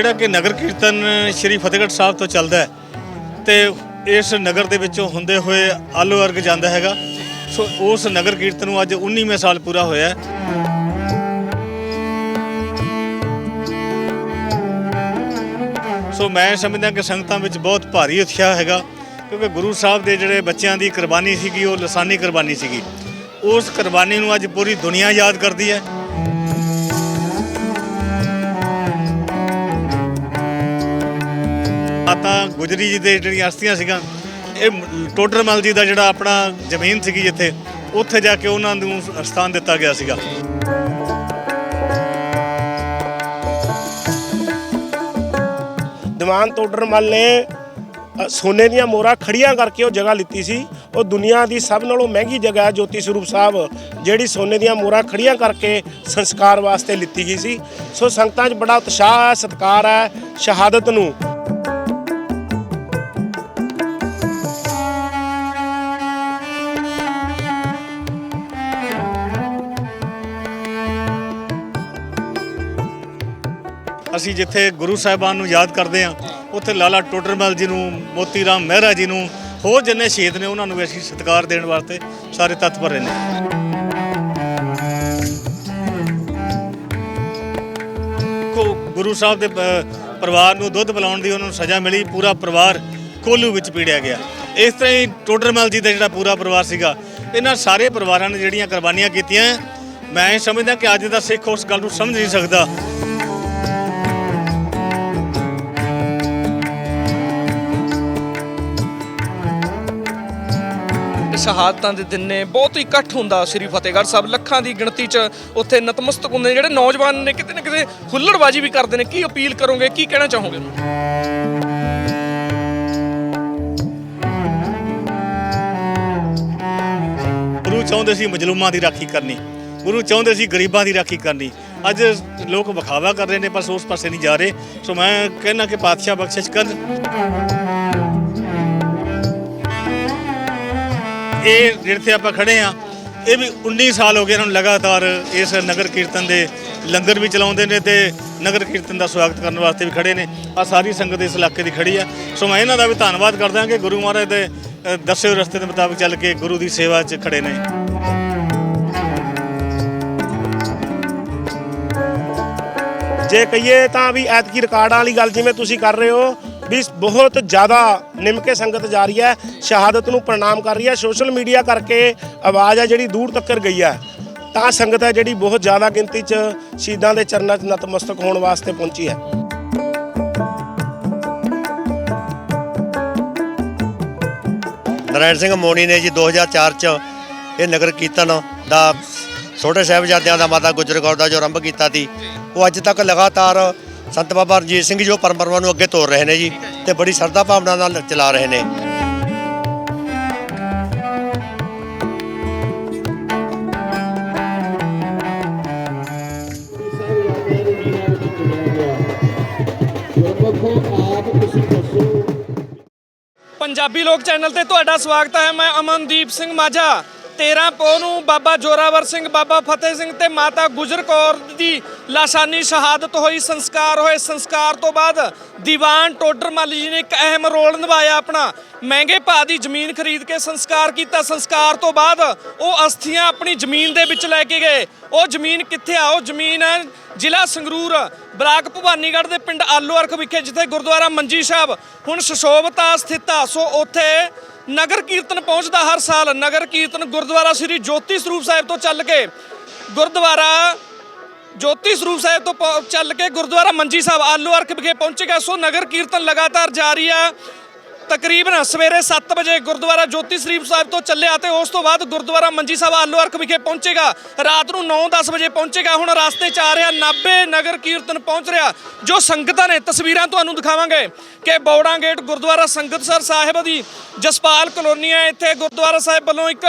ਜਿਹੜਾ ਕਿ ਨਗਰ ਕੀਰਤਨ ਸ਼੍ਰੀ ਫਤਿਹਗੜ੍ਹ ਸਾਹਿਬ ਤੋਂ ਚੱਲਦਾ ਹੈ ਤੇ ਇਸ ਨਗਰ ਦੇ ਵਿੱਚੋਂ ਹੁੰਦੇ ਹੋਏ ਆਲੋ ਅਰਗ ਜਾਂਦਾ ਹੈਗਾ। ਸੋ ਉਸ ਨਗਰ ਕੀਰਤਨ ਨੂੰ ਅੱਜ 19ਵੇਂ ਸਾਲ ਪੂਰਾ ਹੋਇਆ ਹੈ। ਸੋ ਮੈਂ ਸਮਝਦਾ ਕਿ ਸੰਗਤਾਂ ਵਿੱਚ ਬਹੁਤ ਭਾਰੀ ਉਤਸ਼ਾਹ ਹੈਗਾ, ਕਿਉਂਕਿ ਗੁਰੂ ਸਾਹਿਬ ਦੇ ਜਿਹੜੇ ਬੱਚਿਆਂ ਦੀ ਕੁਰਬਾਨੀ ਸੀਗੀ, ਉਹ ਲਸਾਨੀ ਕੁਰਬਾਨੀ ਸੀਗੀ। ਉਸ ਕੁਰਬਾਨੀ ਨੂੰ ਅੱਜ ਪੂਰੀ ਦੁਨੀਆ ਯਾਦ ਕਰਦੀ ਹੈ। ਗੁਜਰੀ ਜੀ ਦੇ ਜਿਹੜੀਆਂ ਅਸਥੀਆਂ ਸੀਗੀਆਂ, ਇਹ ਟੋਡਰਮਲ ਜੀ ਦਾ ਜਿਹੜਾ ਆਪਣਾ ਜ਼ਮੀਨ ਸੀਗੀ ਜਿੱਥੇ, ਉੱਥੇ ਜਾ ਕੇ ਉਹਨਾਂ ਨੂੰ ਸਥਾਨ ਦਿੱਤਾ ਗਿਆ ਸੀਗਾ। ਦੀਵਾਨ ਟੋਡਰਮਲ ਨੇ ਸੋਨੇ ਦੀਆਂ ਮੋਹਰਾਂ ਖੜੀਆਂ ਕਰਕੇ ਉਹ ਜਗ੍ਹਾ ਲਿੱਤੀ ਸੀ। ਉਹ ਦੁਨੀਆ ਦੀ ਸਭ ਨਾਲੋਂ ਮਹਿੰਗੀ ਜਗ੍ਹਾ ਹੈ, ਜੋਤੀ ਸਰੂਪ ਸਾਹਿਬ, ਜਿਹੜੀ ਸੋਨੇ ਦੀਆਂ ਮੋਹਰਾਂ ਖੜੀਆਂ ਕਰਕੇ ਸੰਸਕਾਰ ਵਾਸਤੇ ਲਿੱਤੀ ਗਈ ਸੀ। ਸੋ ਸੰਗਤਾਂ 'ਚ ਬੜਾ ਉਤਸ਼ਾਹ ਹੈ, ਸਤਿਕਾਰ ਹੈ, ਸ਼ਹਾਦਤ ਨੂੰ ਅਸੀਂ ਜਿੱਥੇ ਗੁਰੂ ਸਾਹਿਬਾਨ ਨੂੰ ਯਾਦ ਕਰਦੇ ਹਾਂ, ਉੱਥੇ ਲਾਲਾ ਟੋਡਰਮਲ ਜੀ ਨੂੰ ਮੋਤੀ ਰਾਮ ਮਹਿਰਾ ਜੀ ਨੂੰ, ਹੋਰ ਜਿੰਨੇ ਸ਼ਹੀਦ ਨੇ ਉਹਨਾਂ ਨੂੰ ਵੀ ਅਸੀਂ ਸਤਿਕਾਰ ਦੇਣ ਵਾਸਤੇ ਸਾਰੇ ਤਤਪਰ ਨੇ। ਗੁਰੂ ਸਾਹਿਬ ਦੇ ਪਰਿਵਾਰ ਨੂੰ ਦੁੱਧ ਪਿਲਾਉਣ ਦੀ ਉਹਨਾਂ ਨੂੰ ਸਜ਼ਾ ਮਿਲੀ, ਪੂਰਾ ਪਰਿਵਾਰ ਕੋਲੂ ਵਿੱਚ ਪੀੜਿਆ ਗਿਆ। ਇਸ ਤਰ੍ਹਾਂ ਹੀ ਟੋਡਰਮਲ ਜੀ ਦਾ ਜਿਹੜਾ ਪੂਰਾ ਪਰਿਵਾਰ ਸੀਗਾ, ਇਹਨਾਂ ਸਾਰੇ ਪਰਿਵਾਰਾਂ ਨੇ ਜਿਹੜੀਆਂ ਕੁਰਬਾਨੀਆਂ ਕੀਤੀਆਂ, ਮੈਂ ਇਹ ਸਮਝਦਾ ਕਿ ਅੱਜ ਦਾ ਸਿੱਖ ਉਸ ਗੱਲ ਨੂੰ ਸਮਝ ਨਹੀਂ ਸਕਦਾ। ਸ਼ਹਾਦਤਾਂ ਦੇ ਦਿਨ ਨੇ, ਬਹੁਤ ਹੀ ਇਕੱਠ ਹੁੰਦਾ ਸ੍ਰੀ ਫਤਿਹਗੜ੍ਹ ਸਾਹਿਬ। ਲੱਖਾਂ ਦੀ ਗਿਣਤੀ 'ਚ ਉੱਥੇ ਨਤਮਸਤਕ ਹੁੰਦੇ ਨੇ, ਜਿਹੜੇ ਨੌਜਵਾਨ ਨੇ, ਕਿਤੇ ਨਾ ਕਿਤੇ ਹੁੱਲੜਬਾਜੀ ਵੀ ਕਰਦੇ ਨੇ। ਕੀ ਅਪੀਲ ਕਰੋਗੇ, ਕੀ ਕਹਿਣਾ ਚਾਹੋਗੇ ਗੁਰੂ ਚਾਹੁੰਦੇ ਸੀ ਮਜਲੂਮਾਂ ਦੀ ਰਾਖੀ ਕਰਨੀ, ਗੁਰੂ ਚਾਹੁੰਦੇ ਸੀ ਗਰੀਬਾਂ ਦੀ ਰਾਖੀ ਕਰਨੀ। ਅੱਜ ਲੋਕ ਵਿਖਾਵਾ ਕਰ ਰਹੇ ਨੇ, ਪਰ ਉਸ ਪਾਸੇ ਨਹੀਂ ਜਾ ਰਹੇ। ਸੋ ਮੈਂ ਕਹਿੰਦਾ ਕਿ ਪਾਤਸ਼ਾਹ ਬਖਸ਼ਿਸ਼ ਕਰ ਇਹ ਜਿੱਥੇ ਆਪਾਂ ਖੜੇ ਆ ਇਹ ਵੀ 19 ਸਾਲ ਹੋ ਗਏ ਇਹਨਾਂ ਨੂੰ ਲਗਾਤਾਰ ਇਸ ਨਗਰ ਕੀਰਤਨ ਦੇ ਲੰਗਰ ਵੀ ਚਲਾਉਂਦੇ ਨੇ ਤੇ ਨਗਰ ਕੀਰਤਨ ਦਾ ਸਵਾਗਤ ਕਰਨ ਵਾਸਤੇ ਵੀ ਖੜੇ ਨੇ। ਆ ਸਾਰੀ ਸੰਗਤ ਇਸ ਇਲਾਕੇ ਦੀ ਖੜੀ ਆ। ਸੋ ਮੈਂ ਇਹਨਾਂ ਦਾ ਵੀ ਧੰਨਵਾਦ ਕਰਦਾ ਕਿ ਗੁਰੂ ਮਹਾਰਾਜ ਦੇ ਅ, ਦੱਸੇ ਰਸਤੇ ਦੇ ਮੁਤਾਬਕ ਚੱਲ ਕੇ ਗੁਰੂ ਦੀ ਸੇਵਾ 'ਚ ਖੜੇ ਨੇ। ਜੇ ਕਹੀਏ ਤਾਂ ਵੀ ਐਤਕੀ ਰਿਕਾਰਡਾਂ ਵਾਲੀ ਗੱਲ ਜਿਵੇਂ ਤੁਸੀਂ ਕਰ ਰਹੇ ਹੋ ਵੀ ਬਹੁਤ ਜ਼ਿਆਦਾ ਨਿਮਕੇ ਸੰਗਤ ਜਾ ਰਹੀ ਹੈ, ਸ਼ਹਾਦਤ ਨੂੰ ਪ੍ਰਣਾਮ ਕਰ ਰਹੀ ਹੈ। ਸੋਸ਼ਲ ਮੀਡੀਆ ਕਰਕੇ ਆਵਾਜ਼ ਹੈ ਜਿਹੜੀ ਦੂਰ ਤੱਕ ਗਈ ਹੈ। ਤਾਂ ਸੰਗਤ ਹੈ ਜਿਹੜੀ ਬਹੁਤ ਜ਼ਿਆਦਾ ਗਿਣਤੀ 'ਚ ਸ਼ਹੀਦਾਂ ਦੇ ਚਰਨਾਂ 'ਚ ਨਤਮਸਤਕ ਹੋਣ ਵਾਸਤੇ ਪਹੁੰਚੀ ਹੈ। ਨਰਾਇਣ ਸਿੰਘ ਮੋਣੀ ਨੇ ਜੀ 2004 ਚ ਇਹ ਨਗਰ ਕੀਰਤਨ ਦਾ ਛੋਟੇ ਸਾਹਿਬਜ਼ਾਦਿਆਂ ਦਾ ਮਾਤਾ ਗੁਜਰ ਕੌਰ ਦਾ ਜੋ ਆਰੰਭ ਕੀਤਾ ਸੀ, ਉਹ ਅੱਜ ਤੱਕ ਲਗਾਤਾਰ ਸੰਤ ਬਾਬਾ ਰਣਜੀਤ ਸਿੰਘ ਜੋ ਪਰਮਪਰਮਾ ਨੂੰ ਅੱਗੇ ਤੋਰ ਰਹੇ ਨੇ ਜੀ ਤੇ ਬੜੀ ਸ਼ਰਧਾ ਭਾਵਨਾ ਨਾਲ ਚਲਾ ਰਹੇ ਨੇ। ਪੰਜਾਬੀ ਲੋਕ ਚੈਨਲ ਤੇ ਤੁਹਾਡਾ ਸਵਾਗਤ ਹੈ। ਮੈਂ ਅਮਨਦੀਪ ਸਿੰਘ ਮਾਝਾ। 13 ਪੋ ਨੂੰ ਬਾਬਾ ਜੋਰਾਵਰ ਸਿੰਘ, ਬਾਬਾ ਫਤਿਹ ਸਿੰਘ ਤੇ ਮਾਤਾ ਗੁਜਰ ਕੌਰ ਦੀ ਲਾਸ਼ਾਨੀ ਸ਼ਹਾਦਤ ਹੋਈ। ਸੰਸਕਾਰ ਹੋਏ। ਸੰਸਕਾਰ ਤੋਂ ਬਾਅਦ ਦੀਵਾਨ ਟੋਡਰ ਮੱਲ ਜੀ ਨੇ ਇੱਕ ਅਹਿਮ ਰੋਲ ਨਿਭਾਇਆ ਆਪਣਾ। ਮਹਿੰਗੇ ਭਾਅ ਦੀ ਜ਼ਮੀਨ ਖਰੀਦ ਕੇ ਸੰਸਕਾਰ ਕੀਤਾ। ਸੰਸਕਾਰ ਤੋਂ ਬਾਅਦ ਉਹ ਅਸਥੀਆਂ ਆਪਣੀ ਜ਼ਮੀਨ ਦੇ ਵਿੱਚ ਲੈ ਕੇ ਗਏ। ਉਹ ਜ਼ਮੀਨ ਕਿੱਥੇ ਆ? ਉਹ ਜ਼ਮੀਨ ਹੈ ਜ਼ਿਲ੍ਹਾ ਸੰਗਰੂਰ, ਬਲਾਕ ਭਵਾਨੀਗੜ੍ਹ ਦੇ ਪਿੰਡ ਆਲੂ ਅਰਖ ਵਿਖੇ, ਜਿੱਥੇ ਗੁਰਦੁਆਰਾ ਮੰਜੀ ਸਾਹਿਬ ਹੁਣ ਸੁਸ਼ੋਭਤਾ ਸਥਿਤ ਆ। ਸੋ ਉੱਥੇ ਨਗਰ ਕੀਰਤਨ ਪਹੁੰਚਦਾ ਹਰ ਸਾਲ। ਨਗਰ ਕੀਰਤਨ ਗੁਰਦੁਆਰਾ ਸ੍ਰੀ ਜੋਤੀ ਸਰੂਪ ਸਾਹਿਬ ਤੋਂ ਚੱਲ ਕੇ ਗੁਰਦੁਆਰਾ ਜੋਤੀ ਸਰੂਪ ਸਾਹਿਬ ਤੋਂ ਪਹੁੰ- ਚੱਲ ਕੇ ਗੁਰਦੁਆਰਾ ਮੰਜੀ ਸਾਹਿਬ ਆਲੂ ਅਰਖ ਵਿਖੇ ਪਹੁੰਚੇਗਾ। ਸੋ ਨਗਰ ਕੀਰਤਨ ਲਗਾਤਾਰ ਜਾਰੀ ਆ। ਤਕਰੀਬਨ ਸਵੇਰੇ 7 ਵਜੇ ਗੁਰਦੁਆਰਾ ਜੋਤੀ ਸਰੀਫ ਸਾਹਿਬ ਤੋਂ ਚੱਲਿਆ ਤੇ ਉਸ ਤੋਂ ਬਾਅਦ ਗੁਰਦੁਆਰਾ ਮੰਜੀ ਸਾਹਿਬ ਆਲੂ ਅਰਕ ਵਿਖੇ ਪਹੁੰਚੇਗਾ। ਰਾਤ ਨੂੰ 9-10 ਵਜੇ ਪਹੁੰਚੇਗਾ। ਹੁਣ ਰਸਤੇ 'ਚ ਆ ਰਿਹਾ ਨਾਬੇ ਨਗਰ ਕੀਰਤਨ ਪਹੁੰਚ ਰਿਹਾ। ਜੋ ਸੰਗਤਾਂ ਨੇ ਤਸਵੀਰਾਂ ਤੁਹਾਨੂੰ ਦਿਖਾਵਾਂਗੇ ਕਿ ਬੌੜਾ ਗੇਟ ਗੁਰਦੁਆਰਾ ਸੰਗਤਸਰ ਸਾਹਿਬ ਦੀ ਜਸਪਾਲ ਕਲੋਨੀ ਹੈ। ਇੱਥੇ ਗੁਰਦੁਆਰਾ ਸਾਹਿਬ ਵੱਲੋਂ ਇੱਕ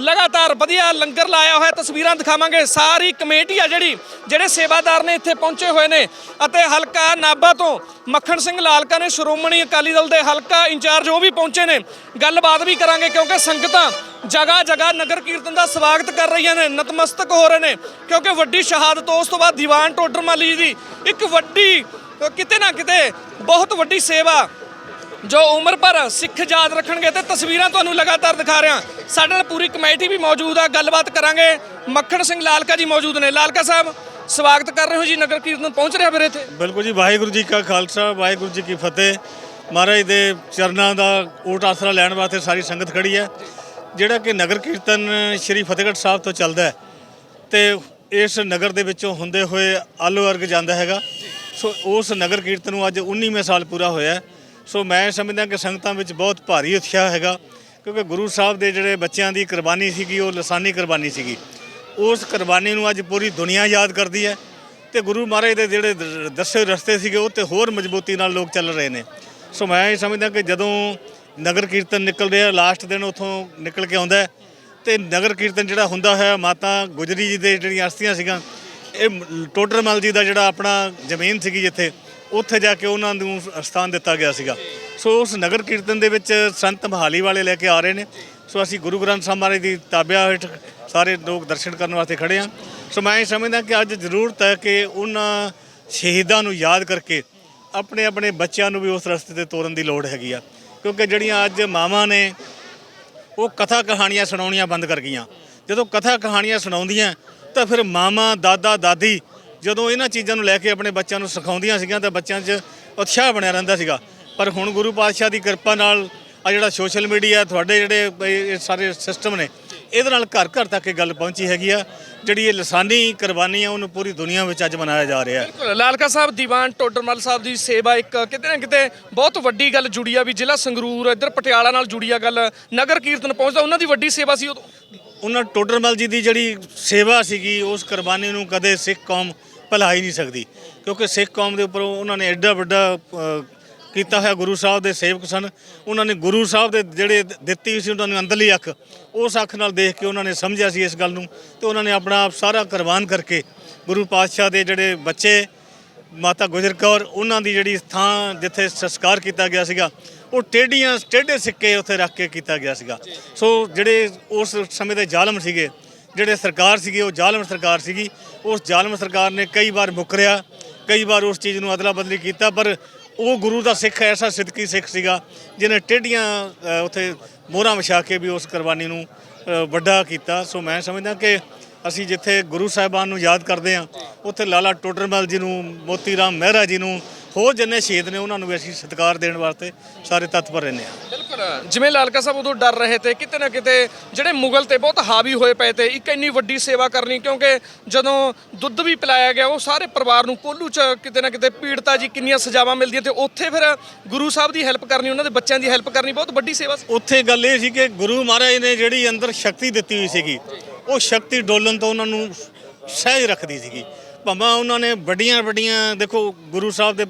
ਲਗਾਤਾਰ ਵਧੀਆ ਲੰਗਰ ਲਾਇਆ ਹੋਇਆ ਤਸਵੀਰਾਂ ਦਿਖਾਵਾਂਗੇ। ਸਾਰੀ ਕਮੇਟੀ ਆ ਜਿਹੜੀ, ਜਿਹੜੇ ਸੇਵਾਦਾਰ ਨੇ ਇੱਥੇ ਪਹੁੰਚੇ ਹੋਏ ਨੇ। ਅਤੇ ਹਲਕਾ ਨਾਭਾ ਤੋਂ ਮੱਖਣ ਸਿੰਘ ਲਾਲਕਾ ਨੇ ਸ਼੍ਰੋਮਣੀ ਅਕਾਲੀ ਦਲ ਦੇ ਹਲਕਾ ਇੰਚਾਰਜ ਉਹ ਵੀ ਪਹੁੰਚੇ ਨੇ। ਗੱਲਬਾਤ ਵੀ ਕਰਾਂਗੇ ਕਿਉਂਕਿ ਸੰਗਤਾਂ ਜਗ੍ਹਾ ਜਗ੍ਹਾ ਨਗਰ ਕੀਰਤਨ ਦਾ ਸਵਾਗਤ ਕਰ ਰਹੀਆਂ ਨੇ, ਨਤਮਸਤਕ ਹੋ ਰਹੇ ਨੇ। ਕਿਉਂਕਿ ਵੱਡੀ ਸ਼ਹਾਦਤ, ਉਸ ਤੋਂ ਬਾਅਦ ਦੀਵਾਨ ਟੋਡਰ ਮਾਲੀ ਜੀ ਦੀ ਇੱਕ ਵੱਡੀ, ਕਿਤੇ ਨਾ ਕਿਤੇ ਬਹੁਤ ਵੱਡੀ ਸੇਵਾ ਜੋ ਉਮਰ ਭਰ ਸਿੱਖ ਯਾਦ ਰੱਖਣਗੇ ਤੇ ਤਸਵੀਰਾਂ ਤੁਹਾਨੂੰ ਲਗਾਤਾਰ ਦਿਖਾ ਰਿਹਾ। ਸਾਡੇ ਨਾਲ ਪੂਰੀ ਕਮੇਟੀ ਵੀ ਮੌਜੂਦ ਆ, ਗੱਲਬਾਤ ਕਰਾਂਗੇ। ਮੱਖਣ ਸਿੰਘ ਲਾਲਕਾ ਜੀ ਮੌਜੂਦ ਨੇ। ਲਾਲਕਾ ਸਾਹਿਬ, ਸਵਾਗਤ ਕਰ ਰਹੇ ਹੋ ਜੀ, ਨਗਰ ਕੀਰਤਨ ਪਹੁੰਚ ਰਿਹਾ ਫਿਰ ਇੱਥੇ? ਬਿਲਕੁਲ ਜੀ, ਵਾਹਿਗੁਰੂ ਜੀ ਕਾ ਖਾਲਸਾ, ਵਾਹਿਗੁਰੂ ਜੀ ਕੀ ਫਤਿਹ। ਮਹਾਰਾਜ ਦੇ ਚਰਨਾਂ ਦਾ ਓਟ ਆਸਰਾ ਲੈਣ ਵਾਸਤੇ ਸਾਰੀ ਸੰਗਤ ਖੜੀ ਹੈ। ਜਿਹੜਾ ਕਿ ਨਗਰ ਕੀਰਤਨ ਸ਼੍ਰੀ ਫਤਿਹਗੜ੍ਹ ਸਾਹਿਬ ਤੋਂ ਚੱਲਦਾ ਹੈ ਤੇ ਇਸ ਨਗਰ ਦੇ ਵਿੱਚੋਂ ਹੁੰਦੇ ਹੋਏ ਆਲੂ ਵਰਗ ਜਾਂਦਾ ਹੈਗਾ। ਸੋ ਉਸ ਨਗਰ ਕੀਰਤਨ ਨੂੰ ਅੱਜ 19ਵੇਂ ਸਾਲ ਪੂਰਾ ਹੋਇਆ ਸੋ ਮੈਂ ਸਮਝਦਾ ਕਿ ਸੰਗਤਾਂ ਵਿੱਚ ਬਹੁਤ ਭਾਰੀ ਉਤਸ਼ਾਹ ਹੈਗਾ ਕਿਉਂਕਿ ਗੁਰੂ ਸਾਹਿਬ ਦੇ ਜਿਹੜੇ ਬੱਚਿਆਂ ਦੀ ਕੁਰਬਾਨੀ ਸੀਗੀ, ਉਹ ਲਸਾਨੀ ਕੁਰਬਾਨੀ ਸੀਗੀ। ਉਸ ਕੁਰਬਾਨੀ ਨੂੰ ਅੱਜ ਪੂਰੀ ਦੁਨੀਆ ਯਾਦ ਕਰਦੀ ਹੈ ਤੇ ਗੁਰੂ ਮਹਾਰਾਜ ਦੇ ਜਿਹੜੇ ਦੱਸੇ ਰਸਤੇ ਸੀਗੇ, ਉਹ ਤੇ ਹੋਰ ਮਜ਼ਬੂਤੀ ਨਾਲ ਲੋਕ ਚੱਲ ਰਹੇ ਨੇ। ਸੋ ਮੈਂ ਇਹ ਸਮਝਦਾ ਕਿ ਜਦੋਂ ਨਗਰ ਕੀਰਤਨ ਨਿਕਲ ਰਿਹਾ ਲਾਸਟ ਦਿਨ ਉਥੋਂ ਨਿਕਲ ਕੇ ਆਉਂਦਾ ਹੈ, ਤੇ ਨਗਰ ਕੀਰਤਨ ਜਿਹੜਾ ਹੁੰਦਾ ਹੈ, ਮਾਤਾ ਗੁਜਰੀ ਜੀ ਦੇ ਜਿਹੜੀਆਂ ਅਸਥੀਆਂ ਸੀਗੀਆਂ, ਇਹ ਮ- ਟੋਡਰਮਲ ਜੀ ਦਾ ਜਿਹੜਾ ਆਪਣਾ ਜ਼ਮੀਨ ਸੀਗੀ ਜਿੱਥੇ, ਉੱਥੇ ਜਾ ਕੇ ਉਹਨਾਂ ਨੂੰ ਸਥਾਨ ਦਿੱਤਾ ਗਿਆ ਸੀਗਾ। ਸੋ ਉਸ ਨਗਰ ਕੀਰਤਨ ਦੇ ਵਿੱਚ ਸੰਤ ਮਹਾਲੀ ਵਾਲੇ ਲੈ ਕੇ ਆ ਰਹੇ ਨੇ। ਸੋ ਅਸੀਂ ਗੁਰੂ ਗ੍ਰੰਥ ਸਾਹਿਬ ਮਹਾਰਾਜ ਦੀ ਤਾਬਿਆ ਹੇਠ ਸਾਰੇ ਲੋਕ ਦਰਸ਼ਨ ਕਰਨ ਵਾਸਤੇ ਖੜੇ ਆ ਸੋ ਮੈਂ ਇਹ ਸਮਝਦਾ ਕਿ ਅੱਜ ਜ਼ਰੂਰਤ ਹੈ ਕਿ ਉਹਨਾਂ ਸ਼ਹੀਦਾਂ ਨੂੰ ਯਾਦ ਕਰਕੇ ਆਪਣੇ ਆਪਣੇ ਬੱਚਿਆਂ ਨੂੰ ਵੀ ਉਸ ਰਸਤੇ ਤੇ ਤੋਰਨ ਦੀ ਲੋੜ ਹੈਗੀ ਆ। ਕਿਉਂਕਿ ਜਿਹੜੀਆਂ ਅੱਜ ਮਾਵਾਂ ਨੇ, ਉਹ ਕਥਾ ਕਹਾਣੀਆਂ ਸੁਣਾਉਣੀਆਂ ਬੰਦ ਕਰ ਗਈਆਂ। ਜਦੋਂ ਕਥਾ ਕਹਾਣੀਆਂ ਸੁਣਾਉਂਦੀਆਂ, ਤਾਂ ਫਿਰ ਮਾਮਾ, ਦਾਦਾ, ਦਾਦੀ ਜਦੋਂ ਇਹਨਾਂ ਚੀਜ਼ਾਂ ਨੂੰ ਲੈ ਕੇ ਆਪਣੇ ਬੱਚਿਆਂ ਨੂੰ ਸਿਖਾਉਂਦੀਆਂ ਸੀਗੀਆਂ, ਤਾਂ ਬੱਚਿਆਂ 'ਚ ਉਤਸ਼ਾਹ ਬਣਿਆ ਰਹਿੰਦਾ ਸੀਗਾ। ਪਰ ਹੁਣ ਗੁਰੂ ਪਾਤਸ਼ਾਹ ਦੀ ਕਿਰਪਾ ਨਾਲ ਆ ਜਿਹੜਾ ਸੋਸ਼ਲ ਮੀਡੀਆ ਤੁਹਾਡੇ ਜਿਹੜੇ ਇਹ ਸਾਰੇ ਸਿਸਟਮ ਨੇ ਇਹਦੇ ਨਾਲ ਘਰ ਘਰ ਤੱਕ ਇਹ ਗੱਲ ਪਹੁੰਚੀ ਹੈਗੀ ਆ। ਜਿਹੜੀ ਇਹ ਲਸਾਨੀ ਕੁਰਬਾਨੀ ਆ ਉਹਨੂੰ ਪੂਰੀ ਦੁਨੀਆ ਵਿੱਚ ਅੱਜ ਮਨਾਇਆ ਜਾ ਰਿਹਾ ਹੈ। ਬਿਲਕੁਲ। ਲਾਲਕਾ ਸਾਹਿਬ ਦੀਵਾਨ ਟੋਡਰਮਲ ਸਾਹਿਬ ਦੀ ਸੇਵਾ ਇੱਕ ਕਿਤੇ ਨਾ ਕਿਤੇ ਬਹੁਤ ਵੱਡੀ ਗੱਲ ਜੁੜੀ ਆ ਵੀ ਜ਼ਿਲ੍ਹਾ ਸੰਗਰੂਰ ਇੱਧਰ ਪਟਿਆਲਾ ਨਾਲ ਜੁੜੀ ਆ ਗੱਲ। ਨਗਰ ਕੀਰਤਨ ਪਹੁੰਚਦਾ ਉਹਨਾਂ ਦੀ ਵੱਡੀ ਸੇਵਾ ਸੀ ਉਦੋਂ। ਉਹਨਾਂ ਟੋਡਰਮਲ ਜੀ ਦੀ ਜਿਹੜੀ ਸੇਵਾ ਸੀਗੀ ਉਸ ਕੁਰਬਾਨੀ ਨੂੰ ਕਦੇ ਸਿੱਖ ਕੌਮ ਭੁਲਾ ਹੀ ਨਹੀਂ ਸਕਦੀ। ਕਿਉਂਕਿ ਸਿੱਖ ਕੌਮ ਦੇ ਉੱਪਰ ਉਹਨਾਂ ਨੇ ਐਡਾ ਵੱਡਾ ਕੀਤਾ ਹੋਇਆ ਗੁਰੂ ਸਾਹਿਬ ਦੇ ਸੇਵਕ ਸਨ। ਉਹਨਾਂ ਨੇ ਗੁਰੂ ਸਾਹਿਬ ਦੇ ਜਿਹੜੇ ਦਿੱਤੀ ਹੋਈ ਸੀ, ਉਹਨਾਂ ਨੂੰ ਅੰਦਰਲੀ ਅੱਖ, ਉਸ ਅੱਖ ਨਾਲ ਦੇਖ ਕੇ ਉਹਨਾਂ ਨੇ ਸਮਝਿਆ ਸੀ ਇਸ ਗੱਲ ਨੂੰ ਤੇ ਉਹਨਾਂ ਨੇ ਆਪਣਾ ਆਪ ਸਾਰਾ ਕੁਰਬਾਨ ਕਰਕੇ ਗੁਰੂ ਪਾਤਸ਼ਾਹ ਦੇ ਜਿਹੜੇ ਬੱਚੇ ਮਾਤਾ ਗੁਜਰ ਕੌਰ, ਉਹਨਾਂ ਦੀ ਜਿਹੜੀ ਥਾਂ ਜਿੱਥੇ ਸੰਸਕਾਰ ਕੀਤਾ ਗਿਆ ਸੀਗਾ, ਉਹ ਟੇਡੀਆਂ ਟੇਡੇ ਸਿੱਕੇ ਉੱਥੇ ਰੱਖ ਕੇ ਕੀਤਾ ਗਿਆ ਸੀਗਾ। ਸੋ ਜਿਹੜੇ ਉਸ ਸਮੇਂ ਦੇ ਜ਼ਾਲਮ ਸੀਗੇ, ਜਿਹੜੇ ਸਰਕਾਰ ਸੀਗੀ, ਉਹ ਜ਼ਾਲਮ ਸਰਕਾਰ ਸੀਗੀ। ਉਸ ਜ਼ਾਲਮ ਸਰਕਾਰ ਨੇ ਕਈ ਵਾਰ ਮੁਕਰਿਆ, ਕਈ ਵਾਰ ਉਸ ਚੀਜ਼ ਨੂੰ ਅਦਲਾ ਬਦਲੀ ਕੀਤਾ, ਪਰ ਉਹ ਗੁਰੂ ਦਾ ਸਿੱਖ, ਐਸਾ ਸਿੱਧਕੀ ਸਿੱਖ ਸੀਗਾ, ਜਿਹਨੇ ਟੇਢੀਆਂ ਉੱਥੇ ਮੋਹਰਾਂ ਵਿਛਾ ਕੇ ਵੀ ਉਸ ਕੁਰਬਾਨੀ ਨੂੰ ਵੱਡਾ ਕੀਤਾ। ਸੋ ਮੈਂ ਸਮਝਦਾ ਕਿ ਅਸੀਂ ਜਿੱਥੇ ਗੁਰੂ ਸਾਹਿਬਾਨ ਨੂੰ ਯਾਦ ਕਰਦੇ ਹਾਂ, ਉੱਥੇ ਲਾਲਾ ਟੋਡਰਮਲ ਜੀ ਨੂੰ, ਮੋਤੀ ਰਾਮ ਮਹਿਰਾ ਜੀ ਨੂੰ ਹੋਰ ਜਿੰਨੇ ਸ਼ਹੀਦ ਨੇ ਉਹਨਾਂ ਨੂੰ ਵੀ ਅਸੀਂ ਸਤਿਕਾਰ ਦੇਣ ਵਾਸਤੇ ਸਾਰੇ ਤਤਪਰ ਰਹਿੰਦੇ ਹਾਂ। ਬਿਲਕੁਲ। ਜਿਵੇਂ ਲਾਲਕਾ ਸਾਹਿਬ ਉਦੋਂ ਡਰ ਰਹੇ ਤੇ ਕਿਤੇ ਨਾ ਕਿਤੇ ਜਿਹੜੇ ਮੁਗਲ ਤੇ ਬਹੁਤ ਹਾਵੀ ਹੋਏ ਪਏ ਤੇ ਇੱਕ ਇੰਨੀ ਵੱਡੀ ਸੇਵਾ ਕਰਨੀ ਕਿਉਂਕਿ ਜਦੋਂ ਦੁੱਧ ਵੀ ਪਿਲਾਇਆ ਗਿਆ ਉਹ ਸਾਰੇ ਪਰਿਵਾਰ ਨੂੰ ਕੋਲੂ ਚ ਕਿਤੇ ਨਾ ਕਿਤੇ ਪੀੜਤਾ ਜੀ ਕਿੰਨੀਆਂ ਸਜ਼ਾਵਾਂ ਮਿਲਦੀਆਂ ਤੇ ਉੱਥੇ ਫਿਰ ਗੁਰੂ ਸਾਹਿਬ ਦੀ ਹੈਲਪ ਕਰਨੀ ਉਹਨਾਂ ਦੇ ਬੱਚਿਆਂ ਦੀ ਹੈਲਪ ਕਰਨੀ ਬਹੁਤ ਵੱਡੀ ਸੇਵਾ ਸੀ। ਉੱਥੇ ਗੱਲ ਇਹ ਸੀ ਕਿ ਗੁਰੂ ਮਹਾਰਾਜ ਨੇ ਜਿਹੜੀ ਅੰਦਰ ਸ਼ਕਤੀ ਦਿੱਤੀ ਹੋਈ ਸੀਗੀ ਉਹ ਸ਼ਕਤੀ ਡੋਲਣ ਤੋਂ ਉਹਨਾਂ ਨੂੰ ਸਹਿਜ ਰੱਖਦੀ ਸੀਗੀ। ਭਾਵੇਂ ਉਹਨਾਂ ਨੇ ਵੱਡੀਆਂ ਵੱਡੀਆਂ, ਦੇਖੋ ਗੁਰੂ ਸਾਹਿਬ ਦੇ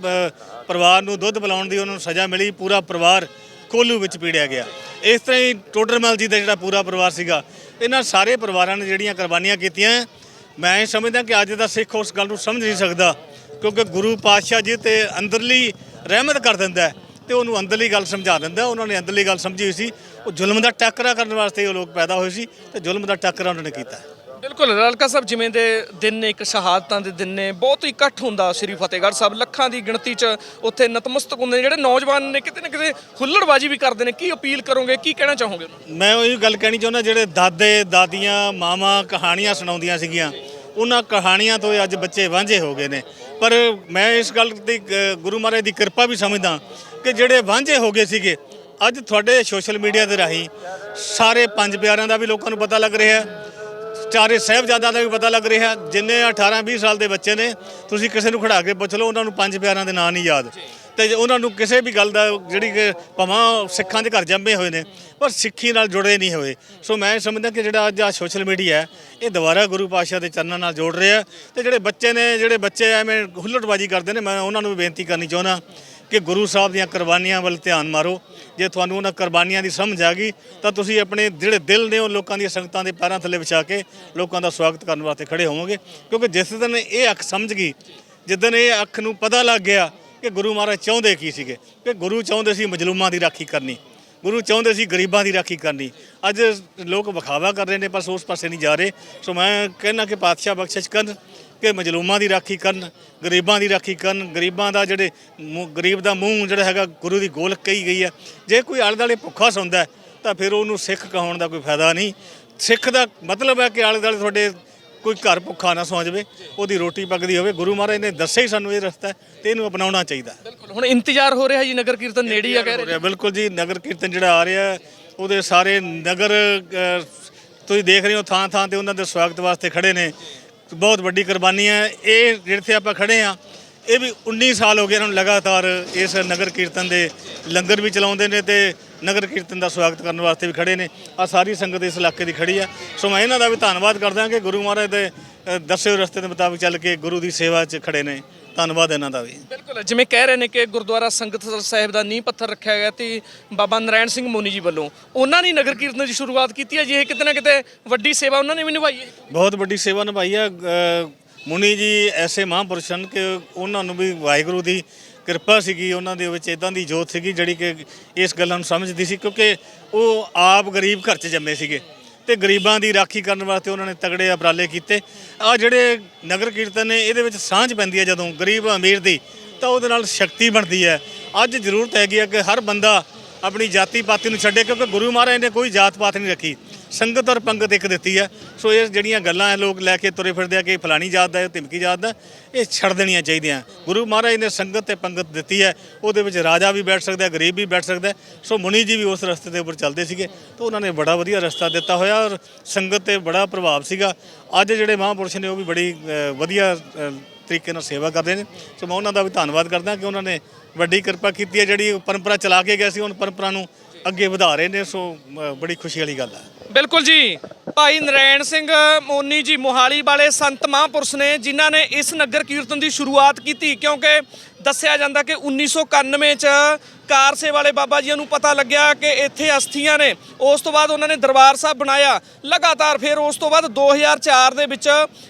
ਪਰਿਵਾਰ ਨੂੰ ਦੁੱਧ ਪਿਲਾਉਣ ਦੀ ਉਹਨਾਂ ਨੂੰ ਸਜ਼ਾ ਮਿਲੀ, ਪੂਰਾ ਪਰਿਵਾਰ ਕੋਲੂ ਵਿੱਚ ਪੀੜਿਆ ਗਿਆ। ਇਸ ਤਰ੍ਹਾਂ ਹੀ ਟੋਡਰਮਲ ਜੀ ਦਾ ਜਿਹੜਾ ਪੂਰਾ ਪਰਿਵਾਰ ਸੀਗਾ, ਇਹਨਾਂ ਸਾਰੇ ਪਰਿਵਾਰਾਂ ਨੇ ਜਿਹੜੀਆਂ ਕੁਰਬਾਨੀਆਂ ਕੀਤੀਆਂ। ਮੈਂ ਇਹ ਸਮਝਦਾ ਕਿ ਅੱਜ ਦਾ ਸਿੱਖ ਉਸ ਗੱਲ ਨੂੰ ਸਮਝ ਨਹੀਂ ਸਕਦਾ, ਕਿਉਂਕਿ ਗੁਰੂ ਪਾਤਸ਼ਾਹ ਜੀ ਤੇ ਅੰਦਰਲੀ ਰਹਿਮਤ ਕਰ ਦਿੰਦਾ ਹੈ ਤੇ ਉਹਨੂੰ ਅੰਦਰਲੀ ਗੱਲ ਸਮਝਾ ਦਿੰਦਾ। ਉਹਨਾਂ ਨੇ ਅੰਦਰਲੀ ਗੱਲ ਸਮਝੀ ਹੋਈ ਸੀ, ਉਹ ਜ਼ੁਲਮ ਦਾ ਟੱਕਰਾ ਕਰਨ ਵਾਸਤੇ ਉਹ ਲੋਕ ਪੈਦਾ ਹੋਏ ਸੀ ਤੇ ਜ਼ੁਲਮ ਦਾ ਟੱਕਰਾ ਉਹਨਾਂ ਨੇ ਕੀਤਾ। ਬਿਲਕੁਲ ਲਾਲਕਾ ਸਾਹਿਬ, ਜਿਵੇਂ ਦੇ ਦਿਨ ਨੇ, ਇੱਕ ਸ਼ਹਾਦਤਾਂ ਦੇ ਦਿਨ ਨੇ, ਬਹੁਤ ਹੀ ਇਕੱਠ ਹੁੰਦਾ ਸ੍ਰੀ ਫਤਿਹਗੜ੍ਹ ਸਾਹਿਬ। ਲੱਖਾਂ ਦੀ ਗਿਣਤੀ 'ਚ ਉੱਥੇ ਨਤਮਸਤਕ ਹੁੰਦੇ ਨੇ, ਜਿਹੜੇ ਨੌਜਵਾਨ ਨੇ, ਕਿਤੇ ਨਾ ਕਿਤੇ ਹੁੱਲੜਬਾਜੀ ਵੀ ਕਰਦੇ ਨੇ। ਕੀ ਅਪੀਲ ਕਰੋਗੇ, ਕੀ ਕਹਿਣਾ ਚਾਹੋਗੇ ਮੈਂ ਉਹੀ ਗੱਲ ਕਹਿਣੀ ਚਾਹੁੰਦਾ, ਜਿਹੜੇ ਦਾਦੇ, ਦਾਦੀਆਂ, ਮਾਵਾਂ ਕਹਾਣੀਆਂ ਸੁਣਾਉਂਦੀਆਂ ਸੀਗੀਆਂ, ਉਹਨਾਂ ਕਹਾਣੀਆਂ ਤੋਂ ਹੀ ਅੱਜ ਬੱਚੇ ਵਾਂਝੇ ਹੋ ਗਏ ਨੇ। ਪਰ ਮੈਂ ਇਸ ਗੱਲ ਦੀ ਗੁਰੂ ਮਹਾਰਾਜ ਦੀ ਕਿਰਪਾ ਵੀ ਸਮਝਦਾ ਕਿ ਜਿਹੜੇ ਵਾਂਝੇ ਹੋ ਗਏ ਸੀਗੇ, ਅੱਜ ਤੁਹਾਡੇ ਸੋਸ਼ਲ ਮੀਡੀਆ ਦੇ ਰਾਹੀਂ ਸਾਰੇ ਪੰਜ ਪਿਆਰਿਆਂ ਦਾ ਵੀ ਲੋਕਾਂ ਨੂੰ ਪਤਾ ਲੱਗ ਰਿਹਾ ਹੈ। ਚਾਰੇ ਸਾਹਿਬਜ਼ਾਦਿਆਂ ਦਾ ਵੀ ਪਤਾ ਲੱਗ ਰਿਹਾ। ਜਿੰਨੇ 18 20 ਸਾਲ ਦੇ ਬੱਚੇ ਨੇ, ਤੁਸੀਂ ਕਿਸੇ ਨੂੰ ਖੜਾ ਕੇ ਪੁੱਛ ਲਓ, ਉਹਨਾਂ ਨੂੰ ਪੰਜ ਪਿਆਰਿਆਂ ਦੇ ਨਾਂ ਨਹੀਂ ਯਾਦ। ਤੇ ਉਹਨਾਂ ਨੂੰ ਕਿਸੇ ਵੀ ਗੱਲ ਦਾ, ਜਿਹੜੀ ਕਿ ਭਾਵਾਂ ਉਹ ਸਿੱਖਾਂ ਦੇ ਘਰ ਜੰਮੇ ਹੋਏ ਨੇ, ਪਰ ਸਿੱਖੀ ਨਾਲ ਜੁੜੇ ਨਹੀਂ ਹੋਏ। ਸੋ ਮੈਂ ਸਮਝਦਾ ਕਿ ਜਿਹੜਾ ਅੱਜ ਆ ਸੋਸ਼ਲ ਮੀਡੀਆ ਹੈ, ਇਹ ਦੁਬਾਰਾ ਗੁਰੂ ਪਾਤਸ਼ਾਹ ਦੇ ਚਰਨਾਂ ਨਾਲ ਜੋੜ ਰਿਹਾ ਤੇ ਜਿਹੜੇ ਬੱਚੇ ਨੇ, ਜਿਹੜੇ ਬੱਚੇ ਐਵੇਂ ਹੁੱਲੜਬਾਜੀ ਕਰਦੇ ਨੇ, ਮੈਂ ਉਹਨਾਂ ਨੂੰ ਵੀ ਬੇਨਤੀ ਕਰਨੀ ਚਾਹੁੰਦਾ ਕਿ ਗੁਰੂ ਸਾਹਿਬ ਦੀਆਂ ਕੁਰਬਾਨੀਆਂ ਵੱਲ ਧਿਆਨ ਮਾਰੋ। ਜੇ ਤੁਹਾਨੂੰ ਉਹਨਾਂ ਕੁਰਬਾਨੀਆਂ ਦੀ ਸਮਝ ਆ ਗਈ, ਤਾਂ ਤੁਸੀਂ ਆਪਣੇ ਜਿਹੜੇ ਦਿਲ ਨੇ ਉਹ ਲੋਕਾਂ ਦੀਆਂ ਸੰਗਤਾਂ ਦੇ ਪੈਰਾਂ ਥੱਲੇ ਵਿਛਾ ਕੇ ਲੋਕਾਂ ਦਾ ਸਵਾਗਤ ਕਰਨ ਵਾਸਤੇ ਖੜੇ ਹੋਵੋਗੇ। ਕਿਉਂਕਿ ਜਿਸ ਦਿਨ ਇਹ ਅੱਖ ਸਮਝ ਗਈ ਜਿੱਦਨ ਇਹ ਅੱਖ ਨੂੰ ਪਤਾ ਲੱਗ ਗਿਆ ਕਿ ਗੁਰੂ ਮਹਾਰਾਜ ਚਾਹੁੰਦੇ ਕੀ ਸੀਗੇ, ਕਿ ਗੁਰੂ ਚਾਹੁੰਦੇ ਸੀ ਮਜਲੂਮਾਂ ਦੀ ਰਾਖੀ ਕਰਨੀ, ਗੁਰੂ ਚਾਹੁੰਦੇ ਸੀ ਗਰੀਬਾਂ ਦੀ ਰਾਖੀ ਕਰਨੀ। ਅੱਜ ਲੋਕ ਵਿਖਾਵਾ ਕਰ ਰਹੇ ਨੇ, ਪਰ ਉਸ ਪਾਸੇ ਨਹੀਂ ਜਾ ਰਹੇ। ਸੋ ਮੈਂ ਕਹਿੰਦਾ ਕਿ ਪਾਤਸ਼ਾਹ ਬਖਸ਼ਿਸ਼ ਕਰਨ। ਕਿ ਮਜਲੂਮਾਂ ਦੀ ਰਾਖੀ ਕਰਨ ਗਰੀਬਾਂ ਦੀ ਰਾਖੀ ਕਰਨ ਗਰੀਬਾਂ ਦਾ ਜਿਹੜੇ ਗਰੀਬ ਦਾ ਮੂੰਹ ਜਿਹੜਾ ਹੈਗਾ ਗੁਰੂ ਦੀ ਗੋਲ ਕਹੀ ਗਈ ਹੈ। ਜੇ ਕੋਈ ਆਲੇ ਦੁਆਲੇ ਭੁੱਖਾ ਸੌਂਦਾ ਤਾਂ ਫਿਰ ਉਹਨੂੰ ਸਿੱਖ ਕਹਾਉਣ ਦਾ ਕੋਈ ਫਾਇਦਾ ਨਹੀਂ। ਸਿੱਖ ਦਾ ਮਤਲਬ ਹੈ ਕਿ ਆਲੇ ਦੁਆਲੇ ਤੁਹਾਡੇ ਕੋਈ ਘਰ ਭੁੱਖਾ ਨਾ ਸੌਂ ਜਾਵੇ ਉਹਦੀ ਰੋਟੀ ਪੱਕਦੀ ਹੋਵੇ। ਗੁਰੂ ਮਹਾਰਾਜ ਨੇ ਦੱਸਿਆ ਹੀ ਸਾਨੂੰ ਇਹ ਰਸਤਾ ਤੇ ਇਹਨੂੰ ਅਪਣਾਉਣਾ ਚਾਹੀਦਾ ਬਿਲਕੁਲ ਹੁਣ ਇੰਤਜ਼ਾਰ ਹੋ ਰਿਹਾ ਜੀ ਨਗਰ ਕੀਰਤਨ ਨੇੜੇ ਆ ਕਹਿ ਰਹੇ ਬਿਲਕੁਲ ਜੀ ਨਗਰ ਕੀਰਤਨ ਜਿਹੜਾ ਆ ਰਿਹਾ ਉਹਦੇ ਸਾਰੇ ਨਗਰ ਤੁਸੀਂ ਦੇਖ ਰਹੇ ਹੋ ਥਾਂ ਥਾਂ ਤੇ ਉਹਨਾਂ ਦੇ ਸਵਾਗਤ ਵਾਸਤੇ ਖੜੇ ਨੇ। ਬਹੁਤ ਵੱਡੀ ਕੁਰਬਾਨੀ ਹੈ। ਇਹ ਜਿੱਥੇ ਆਪਾਂ ਖੜੇ ਆ ਇਹ ਵੀ 19 ਸਾਲ ਹੋ ਗਏ ਇਹਨਾਂ ਨੂੰ ਲਗਾਤਾਰ ਇਸ ਨਗਰ ਕੀਰਤਨ ਦੇ ਲੰਗਰ ਵੀ ਚਲਾਉਂਦੇ ਨੇ ਤੇ ਨਗਰ ਕੀਰਤਨ ਦਾ ਸਵਾਗਤ ਕਰਨ ਵਾਸਤੇ ਵੀ ਖੜੇ ਨੇ। ਆ ਸਾਰੀ ਸੰਗਤ ਇਸ ਇਲਾਕੇ ਦੀ ਖੜੀ ਆ ਸੋ ਮੈਂ ਇਹਨਾਂ ਦਾ ਵੀ ਧੰਨਵਾਦ ਕਰਦਾ ਕਿ ਗੁਰੂ ਮਹਾਰਾਜ ਦੇ ਅ, ਦੱਸੇ ਰਸਤੇ ਦੇ ਮੁਤਾਬਿਕ ਚੱਲ ਕੇ ਗੁਰੂ ਦੀ ਸੇਵਾ 'ਚ ਖੜੇ ਨੇ। ਧੰਨਵਾਦ ਇਹਨਾਂ ਦਾ ਵੀ। ਬਿਲਕੁਲ ਜਿਵੇਂ ਕਹਿ ਰਹੇ ਨੇ ਕਿ ਗੁਰਦੁਆਰਾ ਸੰਗਤਸਰ ਸਾਹਿਬ ਦਾ ਨੀਂਹ ਪੱਥਰ ਰੱਖਿਆ ਗਿਆ ਤੇ ਬਾਬਾ ਨਰਾਇਣ ਸਿੰਘ ਮੋਨੀ ਜੀ ਵੱਲੋਂ। ਉਹਨਾਂ ਨੇ ਨਗਰ ਕੀਰਤਨ ਦੀ ਸ਼ੁਰੂਆਤ ਕੀਤੀ ਹੈ ਜੀ ਇਹ ਕਿਤੇ ਨਾ ਕਿਤੇ ਵੱਡੀ ਸੇਵਾ ਉਹਨਾਂ ਨੇ ਵੀ ਨਿਭਾਈ ਹੈ ਬਹੁਤ ਵੱਡੀ ਸੇਵਾ ਨਿਭਾਈ ਹੈ। ਮੁਨੀ ਜੀ ਐਸੇ ਮਹਾਂਪੁਰਸ਼ ਹਨ ਕਿ ਉਹਨਾਂ ਨੂੰ ਵੀ ਵਾਹਿਗੁਰੂ ਦੀ ਕਿਰਪਾ ਸੀਗੀ ਉਹਨਾਂ ਦੇ ਵਿੱਚ ਇਦਾਂ ਦੀ ਜੋਤ ਸੀਗੀ ਜਿਹੜੀ ਕਿ ਇਸ ਗੱਲਾਂ ਨੂੰ ਸਮਝਦੀ ਸੀ ਕਿਉਂਕਿ ਉਹ ਆਪ ਗਰੀਬ ਘਰ 'ਚ ਜੰਮੇ ਸੀਗੇ। ਤੇ ਗਰੀਬਾਂ ਦੀ ਰਾਖੀ ਕਰਨ ਵਾਸਤੇ ਉਹਨਾਂ ਨੇ ਤਗੜੇ ਉਪਰਾਲੇ ਕੀਤੇ। ਆ ਜਿਹੜੇ ਨਗਰ ਕੀਰਤਨ ਨੇ, ਇਹਦੇ ਵਿੱਚ ਸਾਂਝ ਪੈਂਦੀ ਹੈ ਜਦੋਂ ਗਰੀਬ ਅਮੀਰ ਦੀ, ਤਾਂ ਉਹਦੇ ਨਾਲ ਸ਼ਕਤੀ ਬਣਦੀ ਹੈ। ਅੱਜ ਜ਼ਰੂਰਤ ਹੈਗੀ ਹੈ ਕਿ ਹਰ ਬੰਦਾ ਆਪਣੀ ਜਾਤੀ ਪਾਤੀ ਨੂੰ ਛੱਡੇ, ਕਿਉਂਕਿ ਗੁਰੂ ਮਹਾਰਾਜ ਨੇ ਕੋਈ ਜਾਤ ਪਾਤ ਨਹੀਂ ਰੱਖੀ। ਸੰਗਤ ਔਰ ਪੰਗਤ ਇੱਕ ਦਿੱਤੀ ਹੈ। ਸੋ ਇਹ ਜਿਹੜੀਆਂ ਗੱਲਾਂ ਹੈ, ਲੋਕ ਲੈ ਕੇ ਤੁਰੇ ਫਿਰਦੇ ਆ ਕਿ ਇਹ ਫਲਾਣੀ ਜਾਤ ਦਾ ਇਹ ਧਮਕੀ ਜਾਤ ਦਾ ਇਹ ਛੱਡ ਦੇਣੀਆਂ ਚਾਹੀਦੀਆਂ ਗੁਰੂ ਮਹਾਰਾਜ ਨੇ ਸੰਗਤ ਤੇ ਪੰਗਤ ਦਿੱਤੀ ਹੈ। ਉਹਦੇ ਵਿੱਚ ਰਾਜਾ ਵੀ ਬੈਠ ਸਕਦਾ ਗਰੀਬ ਵੀ ਬੈਠ ਸਕਦਾ ਸੋ ਮੁਨੀ ਜੀ ਵੀ ਉਸ ਰਸਤੇ ਦੇ ਉੱਪਰ ਚੱਲਦੇ ਸੀਗੇ। ਤਾਂ ਉਹਨਾਂ ਨੇ ਬੜਾ ਵਧੀਆ ਰਸਤਾ ਦਿੱਤਾ ਹੋਇਆ ਔਰ ਸੰਗਤ ਤੇ ਬੜਾ ਪ੍ਰਭਾਵ ਸੀਗਾ। ਅੱਜ ਜਿਹੜੇ ਮਹਾਂਪੁਰਸ਼ ਨੇ, ਉਹ ਵੀ ਬੜੀ ਵਧੀਆ ਤਰੀਕੇ ਨਾਲ ਸੇਵਾ ਕਰਦੇ ਨੇ। ਸੋ ਮੈਂ ਉਹਨਾਂ ਦਾ ਵੀ ਧੰਨਵਾਦ ਕਰਦਾ ਕਿ ਉਹਨਾਂ ਨੇ ਵੱਡੀ ਕਿਰਪਾ ਕੀਤੀ ਹੈ। ਜਿਹੜੀ ਪਰੰਪਰਾ ਚਲਾ ਕੇ ਗਏ ਸੀ, ਉਹਨਾਂ ਪਰੰਪਰਾ ਨੂੰ ਅੱਗੇ ਵਧਾ ਰਹੇ ਨੇ ਸੋ ਅ, ਬੜੀ ਖੁਸ਼ੀ ਵਾਲੀ ਗੱਲ ਹੈ। ਬਿਲਕੁਲ ਜੀ। ਭਾਈ ਨਰੈਣ ਸਿੰਘ ਮੋਨੀ ਜੀ ਮੋਹਾਲੀ ਵਾਲੇ ਸੰਤ ਮਹਾਂਪੁਰਸ਼ ਨੇ ਜਿਨ੍ਹਾਂ ਨੇ ਇਸ ਨਗਰ ਕੀਰਤਨ ਦੀ ਸ਼ੁਰੂਆਤ ਕੀਤੀ ਕਿਉਂਕਿ ਦੱਸਿਆ ਜਾਂਦਾ ਕਿ 1991 ਚ ਕਾਰ ਸੇ ਵਾਲੇ ਬਾਬਾ ਜੀਆਂ ਨੂੰ ਪਤਾ ਲੱਗਿਆ ਕਿ ਇੱਥੇ ਅਸਥੀਆਂ ਨੇ। ਉਸ ਤੋਂ ਬਾਅਦ ਉਹਨਾਂ ਨੇ ਦਰਬਾਰ ਸਾਹਿਬ ਬਣਾਇਆ। ਲਗਾਤਾਰ ਫਿਰ ਉਸ ਤੋਂ ਬਾਅਦ 2004 ਦੇ ਵਿੱਚ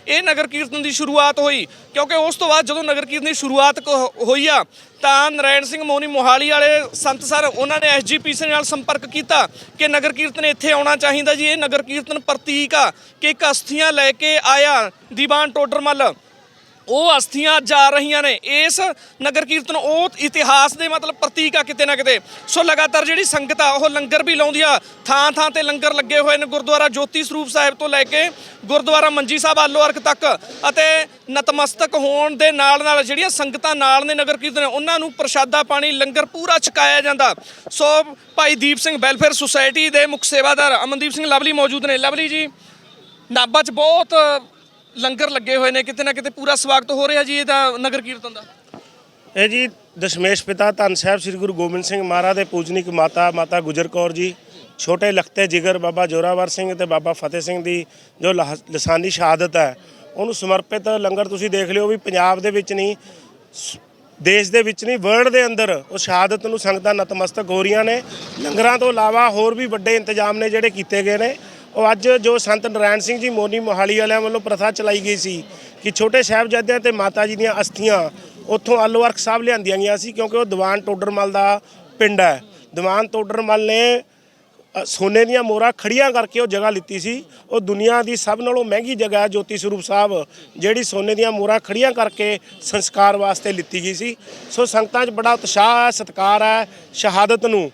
ਇਹ ਨਗਰ ਕੀਰਤਨ ਦੀ ਸ਼ੁਰੂਆਤ ਹੋਈ। ਕਿਉਂਕਿ ਉਸ ਤੋਂ ਬਾਅਦ ਜਦੋਂ ਨਗਰ ਕੀਰਤਨ ਦੀ ਸ਼ੁਰੂਆਤ ਕ- ਹੋਈ ਆ, ਤਾਂ ਨਰੈਣ ਸਿੰਘ ਮੋਨੀ ਮੋਹਾਲੀ ਵਾਲੇ ਸੰਤ ਸਰ ਉਹਨਾਂ ਨੇ ਐਸਜੀਪੀਸੀ ਨਾਲ ਸੰਪਰਕ ਕੀਤਾ ਕਿ ਨਗਰ ਕੀਰਤਨ ਇੱਥੇ ਆਉਣਾ ਚਾਹੀਦਾ ਜੀ। ਇਹ ਨਗਰ ਕੀਰਤਨ ਪ੍ਰਤੀਕ ਆ ਕਿ ਇੱਕ ਅਸਥੀਆਂ ਲੈ ਕੇ ਆਇਆ ਦੀਵਾਨ ਟੋਡਰਮੱਲ। ਉਹ ਅਸਥੀਆਂ ਜਾ ਰਹੀਆਂ ਨੇ। ਇਸ ਨਗਰ ਕੀਰਤਨ ਉਹ ਇਤਿਹਾਸ ਦੇ ਮਤਲਬ ਪ੍ਰਤੀਕ ਆ ਕਿਤੇ ਨਾ ਕਿਤੇ। ਸੋ ਲਗਾਤਾਰ ਜਿਹੜੀ ਸੰਗਤ ਆ, ਉਹ ਲੰਗਰ ਵੀ ਲਾਉਂਦੀ ਆ। ਥਾਂ ਥਾਂ ਤੇ ਲੰਗਰ ਲੱਗੇ ਹੋਏ ਨੇ ਗੁਰਦੁਆਰਾ ਜੋਤੀ ਸਰੂਪ ਸਾਹਿਬ ਤੋਂ ਲੈ ਕੇ ਗੁਰਦੁਆਰਾ ਮੰਜੀ ਸਾਹਿਬ ਆਲੋ ਅਰਕ ਤੱਕ ਅਤੇ ਨਤਮਸਤਕ ਹੋਣ ਦੇ ਨਾਲ ਨਾਲ ਜਿਹੜੀਆਂ ਸੰਗਤਾਂ ਨਾਲ ਨੇ ਨਗਰ ਕੀਰਤਨ, ਉਹਨਾਂ ਨੂੰ ਪ੍ਰਸ਼ਾਦਾ ਪਾਣੀ, ਲੰਗਰ ਪੂਰਾ ਛਕਾਇਆ ਜਾਂਦਾ। ਸੋ ਭਾਈ ਦੀਪ ਸਿੰਘ ਵੈਲਫੇਅਰ ਸੁਸਾਇਟੀ ਦੇ ਮੁੱਖ ਸੇਵਾਦਾਰ ਅਮਨਦੀਪ ਸਿੰਘ ਲਵਲੀ ਮੌਜੂਦ ਨੇ। ਲਵਲੀ ਜੀ, ਨਾਭਾ 'ਚ ਬਹੁਤ ਲੰਗਰ ਲੱਗੇ ਹੋਏ ਨੇ, ਕਿਤੇ ਨਾ ਕਿਤੇ ਪੂਰਾ ਸਵਾਗਤ ਹੋ ਰਿਹਾ ਜੀ ਇਹਦਾ ਨਗਰ ਕੀਰਤਨ ਦਾ। ਇਹ ਜੀ ਦਸ਼ਮੇਸ਼ ਪਿਤਾ ਧੰਨ ਸਾਹਿਬ ਸ੍ਰੀ ਗੁਰੂ ਗੋਬਿੰਦ ਸਿੰਘ ਮਹਾਰਾਜ ਦੇ ਪੂਜਨੀਕ ਮਾਤਾ ਮਾਤਾ ਗੁਜਰ ਕੌਰ ਜੀ, ਛੋਟੇ ਲਖਤੇ ਜਿਗਰ ਬਾਬਾ ਜੋਰਾਵਰ ਸਿੰਘ ਤੇ ਬਾਬਾ ਫਤਿਹ ਸਿੰਘ ਦੀ ਜੋ ਲਾਹ- ਲਸਾਨੀ ਸ਼ਹਾਦਤ ਹੈ, ਉਹਨੂੰ ਸਮਰਪਿਤ ਲੰਗਰ ਤੁਸੀਂ ਦੇਖ ਲਿਓ ਵੀ ਪੰਜਾਬ ਦੇ ਵਿੱਚ ਨਹੀਂ, ਸ- ਦੇਸ਼ ਦੇ ਵਿੱਚ ਨਹੀਂ ਵਰਲਡ ਦੇ ਅੰਦਰ ਉਹ ਸ਼ਹਾਦਤ ਨੂੰ ਸੰਗਤਾਂ ਨਤਮਸਤਕ ਹੋ ਰਹੀਆਂ ਨੇ। ਲੰਗਰਾਂ ਤੋਂ ਇਲਾਵਾ ਹੋਰ ਵੀ ਵੱਡੇ ਇੰਤਜ਼ਾਮ ਨੇ ਜਿਹੜੇ ਕੀਤੇ ਗਏ ਨੇ। ਉਹ ਅੱਜ ਜੋ ਸੰਤ ਨਰਾਇਣ ਸਿੰਘ ਜੀ ਮੋਨੀ ਮੋਹਾਲੀ ਵਾਲਿਆਂ ਵੱਲੋਂ ਪ੍ਰਥਾ ਚਲਾਈ ਗਈ ਸੀ ਕਿ ਛੋਟੇ ਸਾਹਿਬਜ਼ਾਦਿਆਂ ਤੇ ਮਾਤਾ ਜੀ ਦੀਆਂ ਅਸਥੀਆਂ ਉੱਥੋਂ ਆਲੋ ਸਾਹਿਬ ਲਿਆਂਦੀਆਂ ਗਈਆਂ ਸੀ ਕਿਉਂਕਿ ਉਹ ਦੀਵਾਨ ਟੋਡਰਮਲ ਦਾ ਪਿੰਡ ਹੈ। ਦੀਵਾਨ ਟੋਡਰਮਲ ਨੇ ਸੋਨੇ ਦੀਆਂ ਮੋਹਰਾਂ ਖੜੀਆਂ ਕਰਕੇ ਉਹ ਜਗ੍ਹਾ ਲਿੱਤੀ ਸੀ। ਉਹ ਦੁਨੀਆ ਦੀ ਸਭ ਨਾਲੋਂ ਮਹਿੰਗੀ ਜਗ੍ਹਾ ਹੈ ਜੋਤੀ ਸਰੂਪ ਸਾਹਿਬ, ਜਿਹੜੀ ਸੋਨੇ ਦੀਆਂ ਮੋਹਰਾਂ ਖੜੀਆਂ ਕਰਕੇ ਸੰਸਕਾਰ ਵਾਸਤੇ ਲਿੱਤੀ ਗਈ ਸੀ। ਸੋ ਸੰਗਤਾਂ 'ਚ ਬੜਾ ਉਤਸ਼ਾਹ ਹੈ, ਸਤਿਕਾਰ ਹੈ, ਸ਼ਹਾਦਤ ਨੂੰ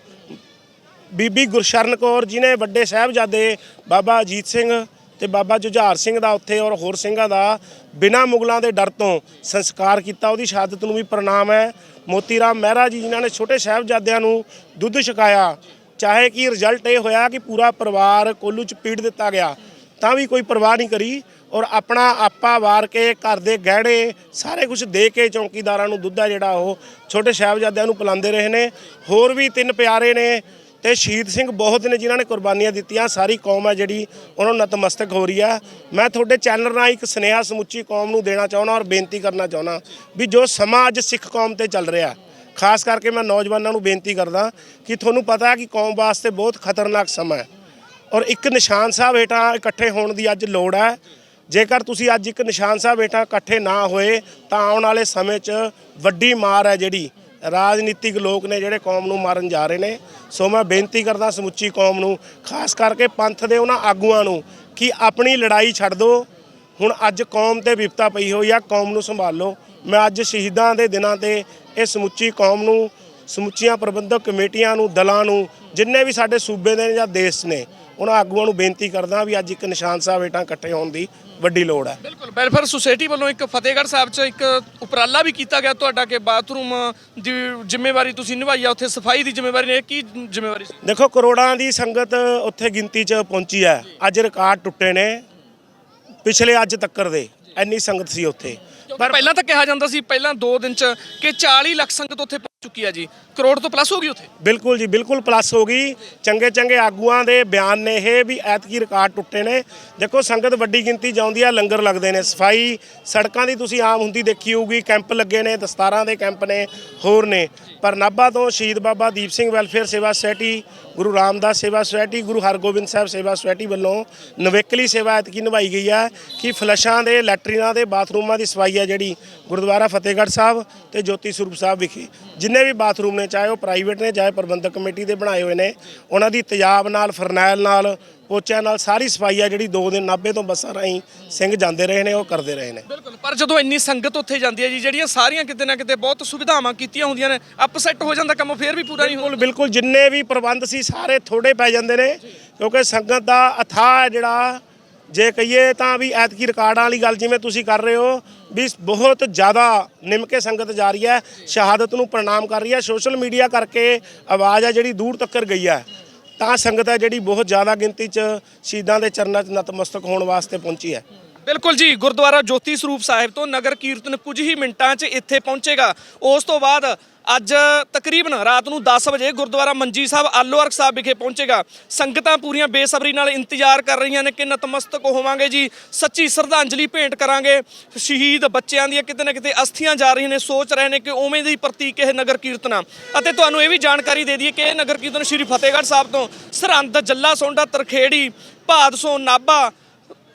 ਬੀਬੀ ਗੁਰਸ਼ਰਨ ਕੌਰ ਜਿਨੇ ਵੱਡੇ ਸਾਹਿਬਜ਼ਾਦੇ ਬਾਬਾ ਅਜੀਤ ਸਿੰਘ ਤੇ ਬਾਬਾ ਜੁਝਾਰ ਸਿੰਘ ਦਾ ਉੱਥੇ ਔਰ ਹੋਰ ਸਿੰਘਾਂ ਦਾ ਬਿਨਾਂ ਮੁਗਲਾਂ ਦੇ ਡਰ ਤੋਂ ਸੰਸਕਾਰ ਕੀਤਾ। ਉਹਦੀ ਸ਼ਹਾਦਤ ਨੂੰ ਵੀ ਪ੍ਰਣਾਮ ਹੈ। ਮੋਤੀ ਰਾਮ ਮਹਿਰਾ ਜੀ, ਜਿਨ੍ਹਾਂ ਨੇ ਛੋਟੇ ਸਾਹਿਬਜ਼ਾਦਿਆਂ ਨੂੰ ਦੁੱਧ ਛਕਾਇਆ, ਚਾਹੇ ਕਿ ਰਿਜ਼ਲਟ ਇਹ ਹੋਇਆ ਕਿ ਪੂਰਾ ਪਰਿਵਾਰ ਕੋਲੂ ਚ ਪੀੜ ਦਿੱਤਾ ਗਿਆ, ਤਾਂ ਵੀ ਕੋਈ ਪਰਵਾਹ ਨਹੀਂ ਕਰੀ ਔਰ ਆਪਣਾ ਆਪਾ ਵਾਰ ਕੇ ਘਰ ਦੇ ਗਹਿਣੇ ਸਾਰੇ ਕੁਝ ਦੇ ਕੇ ਚੌਕੀਦਾਰਾਂ ਨੂੰ ਦੁੱਧ ਆ ਜਿਹੜਾ ਉਹ ਛੋਟੇ ਸਾਹਿਬਜ਼ਾਦਿਆਂ ਨੂੰ ਪਿਲਾਉਂਦੇ ਰਹੇ ਨੇ। ਹੋਰ ਵੀ ਤਿੰਨ ਪਿਆਰੇ ਨੇ। ਤੇ ਸ਼ਹੀਦ ਸਿੰਘ ਬਹੁਤ ਨੇ ਜਿਨ੍ਹਾਂ ਨੇ ਕੁਰਬਾਨੀਆਂ ਦਿੱਤੀਆਂ, ਸਾਰੀ ਕੌਮ ਹੈ ਜਿਹੜੀ, ਉਹਨਾਂ ਨੂੰ ਨਤਮਸਤਕ ਹੋ ਰਹੀ ਹੈ। ਮੈਂ ਤੁਹਾਡੇ ਚੈਨਲ ਨਾਲ ਇੱਕ ਸੁਨੇਹਾ ਸਮੁੱਚੀ ਕੌਮ ਨੂੰ ਦੇਣਾ ਚਾਹੁੰਦਾ ਔਰ ਬੇਨਤੀ ਕਰਨਾ ਚਾਹੁੰਦਾ ਵੀ ਜੋ ਸਮਾਂ ਅੱਜ ਸਿੱਖ ਕੌਮ ਤੇ ਚੱਲ ਰਿਹਾ ਖਾਸ ਕਰਕੇ ਮੈਂ ਨੌਜਵਾਨਾਂ ਨੂੰ ਬੇਨਤੀ ਕਰਦਾ ਕਿ ਤੁਹਾਨੂੰ ਪਤਾ ਹੈ ਕਿ ਕੌਮ ਵਾਸਤੇ ਬਹੁਤ ਖਤਰਨਾਕ ਸਮਾਂ ਹੈ ਔਰ ਇੱਕ ਨਿਸ਼ਾਨ ਸਾਹਿਬ ਹੇਠਾਂ ਇਕੱਠੇ ਹੋਣ ਦੀ ਅੱਜ ਲੋੜ ਹੈ। ਜੇਕਰ ਤੁਸੀਂ ਅੱਜ ਇੱਕ ਨਿਸ਼ਾਨ ਸਾਹਿਬ ਹੇਠਾਂ ਇਕੱਠੇ ਨਾ ਹੋਏ, ਤਾਂ ਆਉਣ ਵਾਲੇ ਸਮੇਂ 'ਚ ਵੱਡੀ ਮਾਰ ਹੈ ਜਿਹੜੀ। ਰਾਜਨੀਤਿਕ ਲੋਕ ਨੇ ਜਿਹੜੇ ਕੌਮ ਨੂੰ ਮਾਰਨ ਜਾ ਰਹੇ ਨੇ। ਸੋ ਮੈਂ ਬੇਨਤੀ ਕਰਦਾ ਸਮੁੱਚੀ ਕੌਮ ਨੂੰ, ਖਾਸ ਕਰਕੇ ਪੰਥ ਦੇ ਉਹਨਾਂ ਆਗੂਆਂ ਨੂੰ, ਕਿ ਆਪਣੀ ਲੜਾਈ ਛੱਡ ਦਿਓ ਹੁਣ ਅੱਜ ਕੌਮ ਤੇ ਵਿਪਤਾ ਪਈ ਹੋਈ ਆ, ਕੌਮ ਨੂੰ ਸੰਭਾਲੋ। ਮੈਂ ਅੱਜ ਸ਼ਹੀਦਾਂ ਦੇ ਦਿਨਾਂ ਤੇ ਇਹ ਸਮੁੱਚੀ ਕੌਮ ਨੂੰ, ਸਮੁੱਚੀਆਂ ਪ੍ਰਬੰਧਕ ਕਮੇਟੀਆਂ ਨੂੰ, ਦਲਾਂ ਨੂੰ, ਜਿੰਨੇ ਵੀ ਸਾਡੇ ਸੂਬੇ ਦੇ ਜਾਂ ਦੇਸ਼ ਨੇ ਉਹਨਾਂ ਆਗੂਆਂ ਨੂੰ ਬੇਨਤੀ ਕਰਦਾ ਵੀ ਅੱਜ ਇੱਕ ਨਿਸ਼ਾਨ ਸਾਹਿਬ ਹੇਠਾਂ ਇਕੱਠੇ ਹੋਣ ਦੀ ਵੱਡੀ ਲੋੜ ਹੈ। ਬਿਲਕੁਲ ਵੈਲਫੇਅਰ ਸੁਸਾਇਟੀ ਵੱਲੋਂ ਇੱਕ ਫਤਿਹਗੜ੍ਹ ਸਾਹਿਬ 'ਚ ਇੱਕ ਉਪਰਾਲਾ ਵੀ ਕੀਤਾ ਗਿਆ ਤੁਹਾਡਾ ਕਿ ਬਾਥਰੂਮ ਦੀ ਜ਼ਿੰਮੇਵਾਰੀ ਤੁਸੀਂ ਨਿਭਾਈ ਆ ਉੱਥੇ ਸਫ਼ਾਈ ਦੀ ਜ਼ਿੰਮੇਵਾਰੀ ਨੇ ਕੀ ਜ਼ਿੰਮੇਵਾਰੀ ਸੀ? ਦੇਖੋ ਕਰੋੜਾਂ ਦੀ ਸੰਗਤ ਉੱਥੇ ਗਿਣਤੀ 'ਚ ਪਹੁੰਚੀ ਹੈ। ਅੱਜ ਰਿਕਾਰਡ ਟੁੱਟੇ ਨੇ ਪਿਛਲੇ ਅੱਜ ਤੱਕਰ ਦੇ ਇੰਨੀ ਸੰਗਤ ਸੀ ਉੱਥੇ। ਪਰ ਪਹਿਲਾਂ ਤਾਂ ਕਿਹਾ ਜਾਂਦਾ ਸੀ ਪਹਿਲਾਂ 2 ਦਿਨ 'ਚ ਕਿ 40 ਲੱਖ ਸੰਗਤ ਉੱਥੇ ਚੁੱਕੀ ਆ ਜੀ। ਕਰੋੜ ਤੋਂ ਪਲੱਸ ਹੋ ਗਈ ਉੱਥੇ। ਬਿਲਕੁਲ ਜੀ, ਬਿਲਕੁਲ ਪਲੱਸ ਹੋ ਗਈ। ਚੰਗੇ ਚੰਗੇ ਆਗੂਆਂ ਦੇ ਬਿਆਨ ਨੇ ਇਹ ਵੀ ਐਤਕੀ ਰਿਕਾਰਡ ਟੁੱਟੇ ਨੇ। ਦੇਖੋ, ਸੰਗਤ ਵੱਡੀ ਗਿਣਤੀ ਜਾਉਂਦੀ ਆ, ਲੰਗਰ ਲੱਗਦੇ ਨੇ, ਸਫ਼ਾਈ, ਸੜਕਾਂ ਦੀ ਤੁਸੀਂ ਆਮ ਹੁੰਦੀ ਦੇਖੀ ਹੋਊਗੀ, ਕੈਂਪ ਲੱਗੇ ਨੇ, ਦਸਤਾਰਾਂ ਦੇ ਕੈਂਪ ਨੇ, ਹੋਰ ਨੇ। ਪਰ ਨਾਭਾ ਤੋਂ Shaheed Baba Deep Singh welfare Sewa society, Guru Ramdas Sewa society, Guru Hargobind Sahib ਸੇਵਾ ਸੁਸਾਇਟੀ ਵੱਲੋਂ ਨਵੇਕਲੀ ਸੇਵਾ ਐਤਕੀ ਨਿਭਾਈ ਗਈ ਹੈ ਕਿ ਫਲਸ਼ਾਂ ਦੇ, ਲੈਟਰੀਨਾਂ ਦੇ, ਬਾਥਰੂਮਾਂ ਦੀ ਸਫ਼ਾਈ ਹੈ ਜਿਹੜੀ ਗੁਰਦੁਆਰਾ ਫਤਿਹਗੜ੍ਹ ਸਾਹਿਬ ਤੇ ਜੋਤੀ ਸਰੂਪ ਸਾਹਿਬ ਵਿਖੇ। ਜਿੰਨੇ ਵੀ ਬਾਥਰੂਮ ਨੇ ਚਾਹੇ ਉਹ ਪ੍ਰਾਈਵੇਟ ਨੇ ਚਾਹੇ ਪ੍ਰਬੰਧਕ ਕਮੇਟੀ ਦੇ ਬਣਾਏ ਹੋਏ ਨੇ ਉਹਨਾਂ ਦੀ ਤੇਜ਼ਾਬ ਨਾਲ ਫਰਨੈਲ ਨਾਲ ਪੋਚਿਆਂ ਨਾਲ ਸਾਰੀ ਸਫ਼ਾਈ ਆ ਜਿਹੜੀ ਦੋ ਦਿਨ ਨਾਭੇ ਤੋਂ ਬੱਸਾਂ ਰਾਹੀਂ ਸਿੰਘ ਜਾਂਦੇ ਰਹੇ ਨੇ ਉਹ ਕਰਦੇ ਰਹੇ ਨੇ। ਬਿਲਕੁਲ ਪਰ ਜਦੋਂ ਇੰਨੀ ਸੰਗਤ ਉੱਥੇ ਜਾਂਦੀ ਹੈ ਜੀ ਜਿਹੜੀਆਂ ਸਾਰੀਆਂ ਕਿਤੇ ਨਾ ਕਿਤੇ ਬਹੁਤ ਸੁਵਿਧਾਵਾਂ ਕੀਤੀਆਂ ਹੁੰਦੀਆਂ ਨੇ ਅਪਸੈਟ ਹੋ ਜਾਂਦਾ ਕੰਮ ਫੇਰ ਵੀ ਪੂਰਾ ਨਹੀਂ ਹੁੰਦਾ। ਬਿਲਕੁਲ ਜਿੰਨੇ ਵੀ ਪ੍ਰਬੰਧ ਸੀ ਸਾਰੇ ਥੋੜੇ ਪੈ ਜਾਂਦੇ ਨੇ ਕਿਉਂਕਿ ਸੰਗਤ ਦਾ ਅਥਾਹ ਹੈ ਜਿਹੜਾ ਜੇ ਕਹੀਏ ਤਾਂ ਵੀ ਐਤਕੀ ਰਿਕਾਰਡਾਂ ਵਾਲੀ ਗੱਲ ਜਿਵੇਂ ਤੁਸੀਂ ਕਰ ਰਹੇ ਹੋ, ਵੀ ਬਹੁਤ ਜ਼ਿਆਦਾ ਨਿਮ ਕੇ ਸੰਗਤ ਜਾ ਰਹੀ ਹੈ, ਸ਼ਹਾਦਤ ਨੂੰ ਪ੍ਰਣਾਮ ਕਰ ਰਹੀ ਹੈ। ਸੋਸ਼ਲ ਮੀਡੀਆ ਕਰਕੇ ਆਵਾਜ਼ ਹੈ ਜਿਹੜੀ ਦੂਰ ਤੱਕ ਗਈ ਹੈ। ਤਾਂ ਸੰਗਤ ਹੈ ਜਿਹੜੀ ਬਹੁਤ ਜ਼ਿਆਦਾ ਗਿਣਤੀ 'ਚ ਸ਼ਹੀਦਾਂ ਦੇ ਚਰਨਾਂ 'ਚ ਨਤਮਸਤਕ ਹੋਣ ਵਾਸਤੇ ਪਹੁੰਚੀ ਹੈ। ਬਿਲਕੁਲ ਜੀ, ਗੁਰਦੁਆਰਾ ਜੋਤੀ ਸਰੂਪ ਸਾਹਿਬ ਤੋਂ ਨਗਰ ਕੀਰਤਨ ਕੁਝ ਹੀ ਮਿੰਟਾਂ 'ਚ ਇੱਥੇ ਪਹੁੰਚੇਗਾ। ਉਸ ਤੋਂ ਬਾਅਦ ਅੱਜ ਤਕਰੀਬਨ ਰਾਤ ਨੂੰ 10 ਵਜੇ ਗੁਰਦੁਆਰਾ ਮੰਜੀ ਸਾਹਿਬ ਆਲੋਅਰਕ ਸਾਹਿਬ ਵਿਖੇ ਪਹੁੰਚੇਗਾ। ਸੰਗਤਾਂ ਪੂਰੀਆਂ ਬੇਸਬਰੀ ਨਾਲ ਇੰਤਜ਼ਾਰ ਕਰ ਰਹੀਆਂ ਨੇ ਕਿ ਨਤਮਸਤਕ ਹੋਵਾਂਗੇ ਜੀ। ਸੱਚੀ ਸ਼ਰਧਾਂਜਲੀ ਭੇਂਟ ਕਰਾਂਗੇ। ਸ਼ਹੀਦ ਬੱਚਿਆਂ ਦੀਆਂ ਕਿਤੇ ਨਾ ਕਿਤੇ ਅਸਥੀਆਂ ਜਾ ਰਹੀਆਂ ਨੇ। ਸੋਚ ਰਹੇ ਨੇ ਕਿ ਉਵੇਂ ਦੀ ਪ੍ਰਤੀਕ ਇਹ ਨਗਰ ਕੀਰਤਨ ਆ। ਅਤੇ ਤੁਹਾਨੂੰ ਇਹ ਵੀ ਜਾਣਕਾਰੀ ਦੇ ਦਈਏ ਕਿ ਇਹ ਨਗਰ ਕੀਰਤਨ ਸ਼੍ਰੀ ਫਤਿਹਗੜ੍ਹ ਸਾਹਿਬ ਤੋਂ ਸਰਹੰਦ, ਜੱਲਾ ਸੋਂਡਾ, ਤਰਖੇੜੀ, ਭਾਦਸੋਂ, ਨਾਭਾ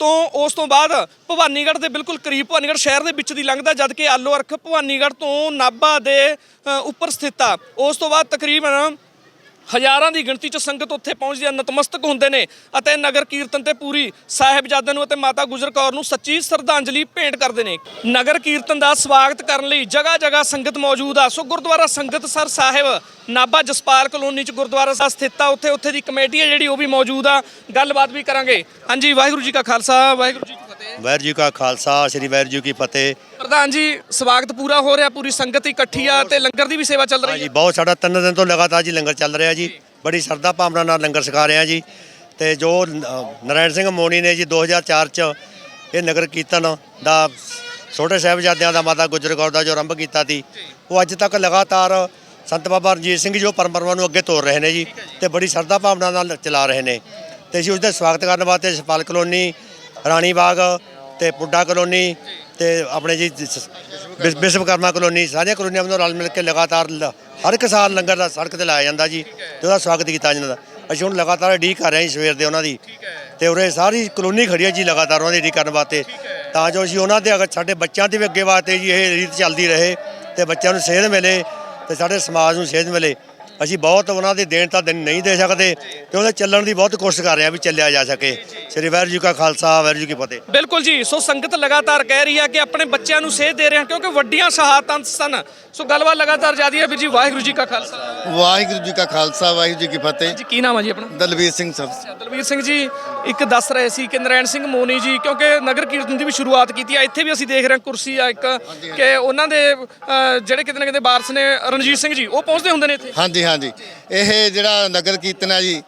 ਤੋਂ ਉਸ ਤੋਂ ਬਾਅਦ ਭਵਾਨੀਗੜ੍ਹ ਦੇ ਬਿਲਕੁਲ ਕਰੀਬ ਭਵਾਨੀਗੜ੍ਹ ਸ਼ਹਿਰ ਦੇ ਵਿੱਚ ਦੀ ਲੰਘਦਾ ਜਦ ਕਿ ਆਲੋ ਅਰਖ ਭਵਾਨੀਗੜ੍ਹ ਤੋਂ ਨਾਭਾ ਦੇ ਉੱਪਰ ਸਥਿਤ ਆ। ਉਸ ਤੋਂ ਬਾਅਦ ਤਕਰੀਬਨ ਹਜ਼ਾਰਾਂ ਦੀ ਗਿਣਤੀ 'ਚ ਸੰਗਤ ਉੱਥੇ ਪਹੁੰਚਦੀ ਹੈ, ਨਤਮਸਤਕ ਹੁੰਦੇ ਨੇ ਅਤੇ ਨਗਰ ਕੀਰਤਨ ਤੇ ਪੂਰੀ ਸਾਹਿਬਜ਼ਾਦਿਆਂ ਨੂੰ ਅਤੇ ਮਾਤਾ ਗੁਜਰ ਕੌਰ ਨੂੰ ਸੱਚੀ ਸ਼ਰਧਾਂਜਲੀ ਭੇਂਟ ਕਰਦੇ ਨੇ। ਨਗਰ ਕੀਰਤਨ ਦਾ ਸਵਾਗਤ ਕਰਨ ਲਈ ਜਗ੍ਹਾ ਜਗ੍ਹਾ ਸੰਗਤ ਮੌਜੂਦ ਆ। ਸੋ ਗੁਰਦੁਆਰਾ ਸੰਗਤ ਸਰ ਸਾਹਿਬ, ਨਾਭਾ ਜਸਪਾਲ ਕਲੋਨੀ 'ਚ ਗੁਰਦੁਆਰਾ ਸਾਹਿਬ ਸਥਿਤ ਆ। ਉੱਥੇ ਉੱਥੇ ਦੀ ਕਮੇਟੀ ਹੈ ਜਿਹੜੀ, ਉਹ ਵੀ ਮੌਜੂਦ ਆ। ਗੱਲਬਾਤ ਵੀ ਕਰਾਂਗੇ। ਹਾਂਜੀ, ਵਾਹਿਗੁਰੂ ਜੀ ਕਾ ਖਾਲਸਾ, ਵਾਹਿਗੁਰੂ ਜੀ ਵਾਹਿਗੁਰੂ ਜੀ ਕਾ ਖਾਲਸਾ ਸ੍ਰੀ ਵਾਹਿਗੁਰੂ ਜੀ ਕੀ ਫਤਿਹ। ਪ੍ਰਧਾਨ ਜੀ ਸਵਾਗਤ ਪੂਰਾ ਹੋ ਰਿਹਾ ਪੂਰੀ ਸੰਗਤ ਇਕੱਠੀ ਆ ਤੇ ਲੰਗਰ ਦੀ ਵੀ ਸੇਵਾ ਚੱਲ ਰਹੀ ਹਾਂਜੀ ਹੈ ਬਹੁਤ ਸਾਡਾ ਤਿੰਨ ਦਿਨ ਤੋਂ ਲਗਾਤਾਰ ਜੀ ਲੰਗਰ ਚੱਲ ਰਿਹਾ ਜੀ। ਬੜੀ ਸ਼ਰਧਾ ਭਾਵਨਾ ਨਾਲ ਲੰਗਰ ਛਕਾ ਰਹੇ ਜੀ। ਤੇ ਜੋ ਨਰਾਇਣ ਸਿੰਘ ਮੋਨੀ ਨੇ ਜੀ 2004 ਚ ਇਹ ਨਗਰ ਕੀਰਤਨ ਦਾ ਛੋਟੇ ਸਾਹਿਬਜ਼ਾਦਿਆਂ ਦਾ ਮਾਤਾ ਗੁਜਰ ਕੌਰ ਦਾ ਜੋ ਆਰੰਭ ਕੀਤਾ ਸੀ ਉਹ ਅੱਜ ਤੱਕ ਲਗਾਤਾਰ ਸੰਤ ਬਾਬਾ ਰਣਜੀਤ ਸਿੰਘ ਜੋ ਪਰੰਪਰਾ ਨੂੰ ਅੱਗੇ ਤੋਰ ਰਹੇ ਨੇ ਜੀ ਤੇ ਬੜੀ ਸ਼ਰਧਾ ਭਾਵਨਾ ਨਾਲ ਚਲਾ ਰਹੇ ਨੇ। ਤੇ ਅਸੀਂ ਉਸ ਦਾ ਸਵਾਗਤ ਕਰਨ ਵਾਸਤੇ ਸਪਾਲ ਕਲੋਨੀ ਰਾਣੀ ਬਾਗ ਤੇ ਪੁੱਡਾ ਕਲੋਨੀ ਤੇ ਆਪਣੇ ਜੀ ਵਿਸ਼ਵਕਰਮਾ ਕਲੋਨੀ, ਸਾਰੀਆਂ ਕਲੋਨੀਆਂ ਵੱਲੋਂ ਰਲ ਮਿਲ ਕੇ ਲਗਾਤਾਰ ਲ- ਹਰ ਇੱਕ ਸਾਲ ਲੰਗਰ ਦਾ ਸੜਕ ਤੇ ਲਾਇਆ ਜਾਂਦਾ ਜੀ ਤੇ ਉਹਦਾ ਸਵਾਗਤ ਕੀਤਾ ਜਾਂਦਾ ਅਸੀਂ ਹੁਣ ਲਗਾਤਾਰ ਉਡੀਕ ਕਰ ਰਹੇ ਹਾਂ ਜੀ ਸਵੇਰ ਦੇ ਉਹਨਾਂ ਦੀ ਤੇ ਉਰੇ ਸਾਰੀ ਕਲੋਨੀ ਖੜੀ ਹੈ ਜੀ ਲਗਾਤਾਰ ਉਹਨਾਂ ਦੀ ਉਡੀਕ ਕਰਨ ਵਾਸਤੇ। ਤਾਂ ਜੋ ਅਸੀਂ ਉਹਨਾਂ ਦੇ ਅਗਰ ਸਾਡੇ ਬੱਚਿਆਂ ਦੇ ਵੀ ਅੱਗੇ ਵਾਸਤੇ ਜੀ ਇਹ ਰੀਤ ਚੱਲਦੀ ਰਹੇ ਤੇ ਬੱਚਿਆਂ ਨੂੰ ਸੇਧ ਮਿਲੇ ਤੇ ਸਾਡੇ ਸਮਾਜ ਨੂੰ ਸੇਧ ਮਿਲੇ। ਅਸੀਂ ਬਹੁਤ ਉਹਨਾਂ ਦੇ ਦੇਣ ਤਾਂ ਦਿਨ ਨਹੀਂ ਦੇ ਸਕਦੇ ਤੇ ਉਹਦੇ ਚੱਲਣ ਦੀ ਬਹੁਤ ਕੋਸ਼ਿਸ਼ ਕਰ ਰਹੇ ਹਾਂ ਵੀ ਚੱਲਿਆ ਜਾ ਸਕੇ। ਸ੍ਰੀ ਵਾਹਿਗੁਰੂ ਜੀ ਕਾ ਖਾਲਸਾ ਵਾਹਿਗੁਰੂ ਜੀ ਕੀ ਫਤਿਹ। ਬਿਲਕੁਲ ਜੀ ਸੋ ਸੰਗਤ ਲਗਾਤਾਰ ਕਹਿ ਰਹੀ ਹੈ ਕਿ ਆਪਣੇ ਬੱਚਿਆਂ ਨੂੰ ਸੇਧ ਦੇ ਰਹੇ ਹਾਂ ਕਿਉਂਕਿ ਵੱਡੀਆਂ ਸ਼ਹਾਦਤਾਂ ਸਨ। ਸੋ ਗੱਲਬਾਤ ਲਗਾਤਾਰ ਜਾਰੀ ਹੈ ਵੀਰ ਜੀ ਵਾਹਿਗੁਰੂ ਜੀ ਕਾ ਖਾਲਸਾ। ਵਾਹਿਗੁਰੂ ਜੀ ਕਾ ਖਾਲਸਾ ਵਾਹਿਗੁਰੂ ਜੀ ਕੀ ਫਤਿਹ। ਜੀ ਕੀ ਨਾਮ ਹੈ ਜੀ ਆਪਣਾ? ਦਲਵੀਰ ਸਿੰਘ ਸਰ। ਦਲਵੀਰ ਸਿੰਘ ਜੀ ਇੱਕ ਦੱਸ ਰਹੇ ਸੀ ਕਿ ਨਰੈਣ ਸਿੰਘ ਮੋਨੀ ਜੀ ਕਿਉਂਕਿ ਨਗਰ ਕੀਰਤਨ ਦੀ ਵੀ ਸ਼ੁਰੂਆਤ ਕੀਤੀ ਆ ਇੱਥੇ ਵੀ ਅਸੀਂ ਦੇਖ ਰਹੇ ਹਾਂ ਕੁਰਸੀ ਆ ਇੱਕ ਕਿ ਉਹਨਾਂ ਦੇ ਅ, ਜਿਹੜੇ ਕਿਤੇ ਨਾ ਕਿਤੇ ਵਾਰਸ ਨੇ ਰਣਜੀਤ ਸਿੰਘ ਜੀ ਉਹ ਪਹੁੰਚਦੇ ਹੁੰਦੇ ਨੇ ਇੱਥੇ? ਹਾਂਜੀ ਹਾਂਜੀ। ਇਹ ਜਿਹੜਾ ਨਗਰ ਕੀਰਤਨ ਹੈ ਜੀ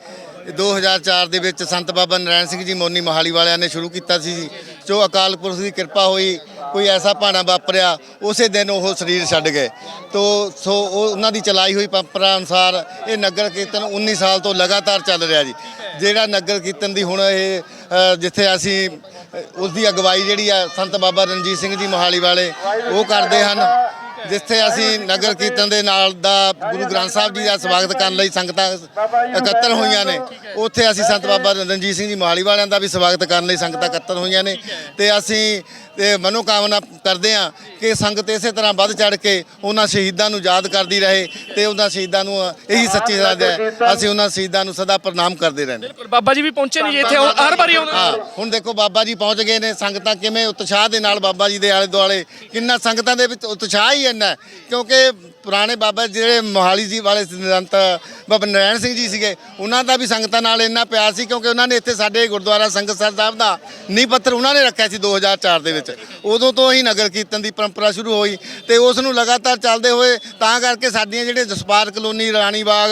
ਇਹ 2004 ਦੇ ਵਿੱਚ ਸੰਤ ਬਾਬਾ ਨਰਾਇਣ ਸਿੰਘ ਜੀ ਮੋਨੀ ਮੋਹਾਲੀ ਵਾਲਿਆਂ ਨੇ ਸ਼ੁਰੂ ਕੀਤਾ ਸੀ ਜੀ। ਜੋ ਅਕਾਲ ਪੁਰਖ ਦੀ ਕਿਰਪਾ ਹੋਈ ਕੋਈ ਐਸਾ ਭਾਣਾ ਵਾਪਰਿਆ ਉਸੇ ਦਿਨ ਉਹ ਸਰੀਰ ਛੱਡ ਗਏ। ਤੋ ਸੋ ਉਹਨਾਂ ਦੀ ਚਲਾਈ ਹੋਈ ਪਰੰਪਰਾ ਅਨੁਸਾਰ ਇਹ ਨਗਰ ਕੀਰਤਨ 19 ਸਾਲ ਤੋਂ ਲਗਾਤਾਰ ਚੱਲ ਰਿਹਾ ਜੀ। ਜਿਹੜਾ ਨਗਰ ਕੀਰਤਨ ਦੀ ਹੁਣ ਇਹ ਜਿੱਥੇ ਅਸੀਂ ਅ, ਉਸ ਦੀ ਅਗਵਾਈ ਜਿਹੜੀ ਆ ਸੰਤ ਬਾਬਾ ਰਣਜੀਤ ਸਿੰਘ ਜੀ ਮੋਹਾਲੀ ਵਾਲੇ ਉਹ ਕਰਦੇ ਹਨ। ਜਿੱਥੇ ਅਸੀਂ ਨਗਰ ਕੀਰਤਨ ਦੇ ਨਾਲ ਦਾ ਗੁਰੂ ਗ੍ਰੰਥ ਸਾਹਿਬ ਜੀ ਦਾ ਸਵਾਗਤ ਕਰਨ ਲਈ ਸੰਗਤਾਂ ਇਕੱਤਰ ਹੋਈਆਂ ਨੇ। ਉੱਥੇ ਅਸੀਂ ਸੰਤ ਬਾਬਾ ਰਣਜੀਤ ਸਿੰਘ ਜੀ ਮੋਹਾਲੀ ਵਾਲਿਆਂ ਦਾ ਵੀ ਸਵਾਗਤ ਕਰਨ ਲਈ ਸੰਗਤਾਂ ਇਕੱਤਰ ਹੋਈਆਂ ਨੇ। ਤੇ ਅਸੀਂ ਤੇ ਮਨੋਕਾਮਨਾ ਕਰਦੇ ਹਾਂ ਕਿ ਸੰਗਤ ਇਸੇ ਤਰ੍ਹਾਂ ਵੱਧ ਚੜ ਕੇ ਉਹਨਾਂ ਸ਼ਹੀਦਾਂ ਨੂੰ ਯਾਦ ਕਰਦੀ ਰਹੇ ਤੇ ਉਹਨਾਂ ਸ਼ਹੀਦਾਂ ਨੂੰ ਇਹੀ ਸੱਚੀ ਸਲਾਹ ਹੈ ਅਸੀਂ ਉਹਨਾਂ ਸ਼ਹੀਦਾਂ ਨੂੰ ਸਦਾ ਪ੍ਰਣਾਮ ਕਰਦੇ ਰਹਿੰਦੇ ਬਿਲਕੁਲ ਬਾਬਾ ਜੀ ਵੀ ਪਹੁੰਚੇ ਨੇ ਜੀ ਇੱਥੇ ਹਰ ਵਾਰੀ ਆਉਂਦੇ ਹਾਂ ਹੁਣ ਦੇਖੋ ਬਾਬਾ ਜੀ ਪਹੁੰਚ ਗਏ ਨੇ ਸੰਗਤਾਂ ਕਿਵੇਂ ਉਤਸ਼ਾਹ ਦੇ ਨਾਲ ਬਾਬਾ ਜੀ ਦੇ ਆਲੇ ਦੁਆਲੇ ਕਿੰਨਾ ਸੰਗਤਾਂ ਦੇ ਵਿੱਚ ਉਤਸ਼ਾਹ ਹੀ ਇੰਨਾ ਹੈ, ਕਿਉਂਕਿ ਪੁਰਾਣੇ ਬਾਬਾ ਜਿਹੜੇ ਮੋਹਾਲੀ ਜੀ ਵਾਲੇ ਸੰਤ ਬਾਬਾ ਨਰੈਣ ਸਿੰਘ ਜੀ ਸੀਗੇ ਉਹਨਾਂ ਦਾ ਵੀ ਸੰਗਤਾਂ ਨਾਲ ਇੰਨਾ ਪਿਆਰ ਸੀ ਕਿਉਂਕਿ ਉਹਨਾਂ ਨੇ ਇੱਥੇ ਸਾਡੇ ਗੁਰਦੁਆਰਾ ਸੰਗਤਸਰ ਸਾਹਿਬ ਦਾ ਨੀਂਹ ਪੱਥਰ ਉਹਨਾਂ ਨੇ ਰੱਖਿਆ ਸੀ 2004 ਦੇ ਵਿੱਚ। ਉਦੋਂ ਤੋਂ ਹੀ ਨਗਰ ਕੀਰਤਨ ਦੀ ਪਰੰਪਰਾ ਸ਼ੁਰੂ ਹੋਈ ਤੇ ਉਸ ਨੂੰ ਲਗਾਤਾਰ ਚੱਲਦੇ ਹੋਏ ਤਾਂ ਕਰਕੇ ਸਾਡੀਆਂ ਜਿਹੜੇ Jaspal colony Rani Bagh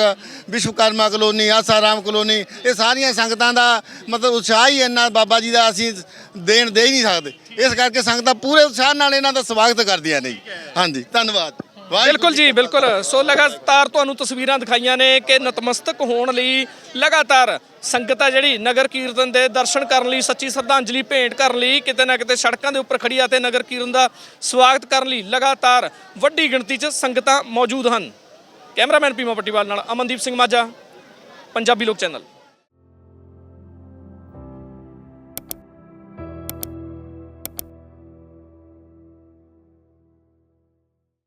Vishwakarma colony Asaram colony ਇਹ ਸਾਰੀਆਂ ਸੰਗਤਾਂ ਦਾ ਮਤਲਬ ਉਤਸ਼ਾਹ ਹੀ ਇੰਨਾ ਬਾਬਾ ਜੀ ਦਾ ਅਸੀਂ ਦੇਣ ਦੇ ਹੀ ਨਹੀਂ ਸਕਦੇ। ਇਸ ਕਰਕੇ ਸੰਗਤਾਂ ਪੂਰੇ ਉਤਸ਼ਾਹ ਨਾਲ ਇਹਨਾਂ ਦਾ ਸਵਾਗਤ ਕਰਦੀਆਂ ਨੇ ਜੀ। ਹਾਂਜੀ ਧੰਨਵਾਦ। ਬਿਲਕੁਲ ਜੀ ਬਿਲਕੁਲ। ਸੋ ਲਗਾਤਾਰ ਤੁਹਾਨੂੰ ਤਸਵੀਰਾਂ ਦਿਖਾਈਆਂ ਨੇ ਕਿ ਨਤਮਸਤਕ ਹੋਣ ਲਈ ਲਗਾਤਾਰ ਸੰਗਤ ਆ ਜਿਹੜੀ ਨਗਰ ਕੀਰਤਨ ਦੇ ਦਰਸ਼ਨ ਕਰਨ ਲਈ ਸੱਚੀ ਸ਼ਰਧਾਂਜਲੀ ਭੇਂਟ ਕਰਨ ਲਈ ਕਿਤੇ ਨਾ ਕਿਤੇ ਸੜਕਾਂ ਦੇ ਉੱਪਰ ਖੜੀ ਆ ਤੇ ਨਗਰ ਕੀਰਤਨ ਦਾ ਸਵਾਗਤ ਕਰਨ ਲਈ ਲਗਾਤਾਰ ਵੱਡੀ ਗਿਣਤੀ 'ਚ ਸੰਗਤਾਂ ਮੌਜੂਦ ਹਨ। ਕੈਮਰਾਮੈਨ ਪੀਮਾ ਪੱਟੀਵਾਲ ਨਾਲ ਅਮਨਦੀਪ ਸਿੰਘ ਮਾਝਾ ਪੰਜਾਬੀ ਲੋਕ ਚੈਨਲ।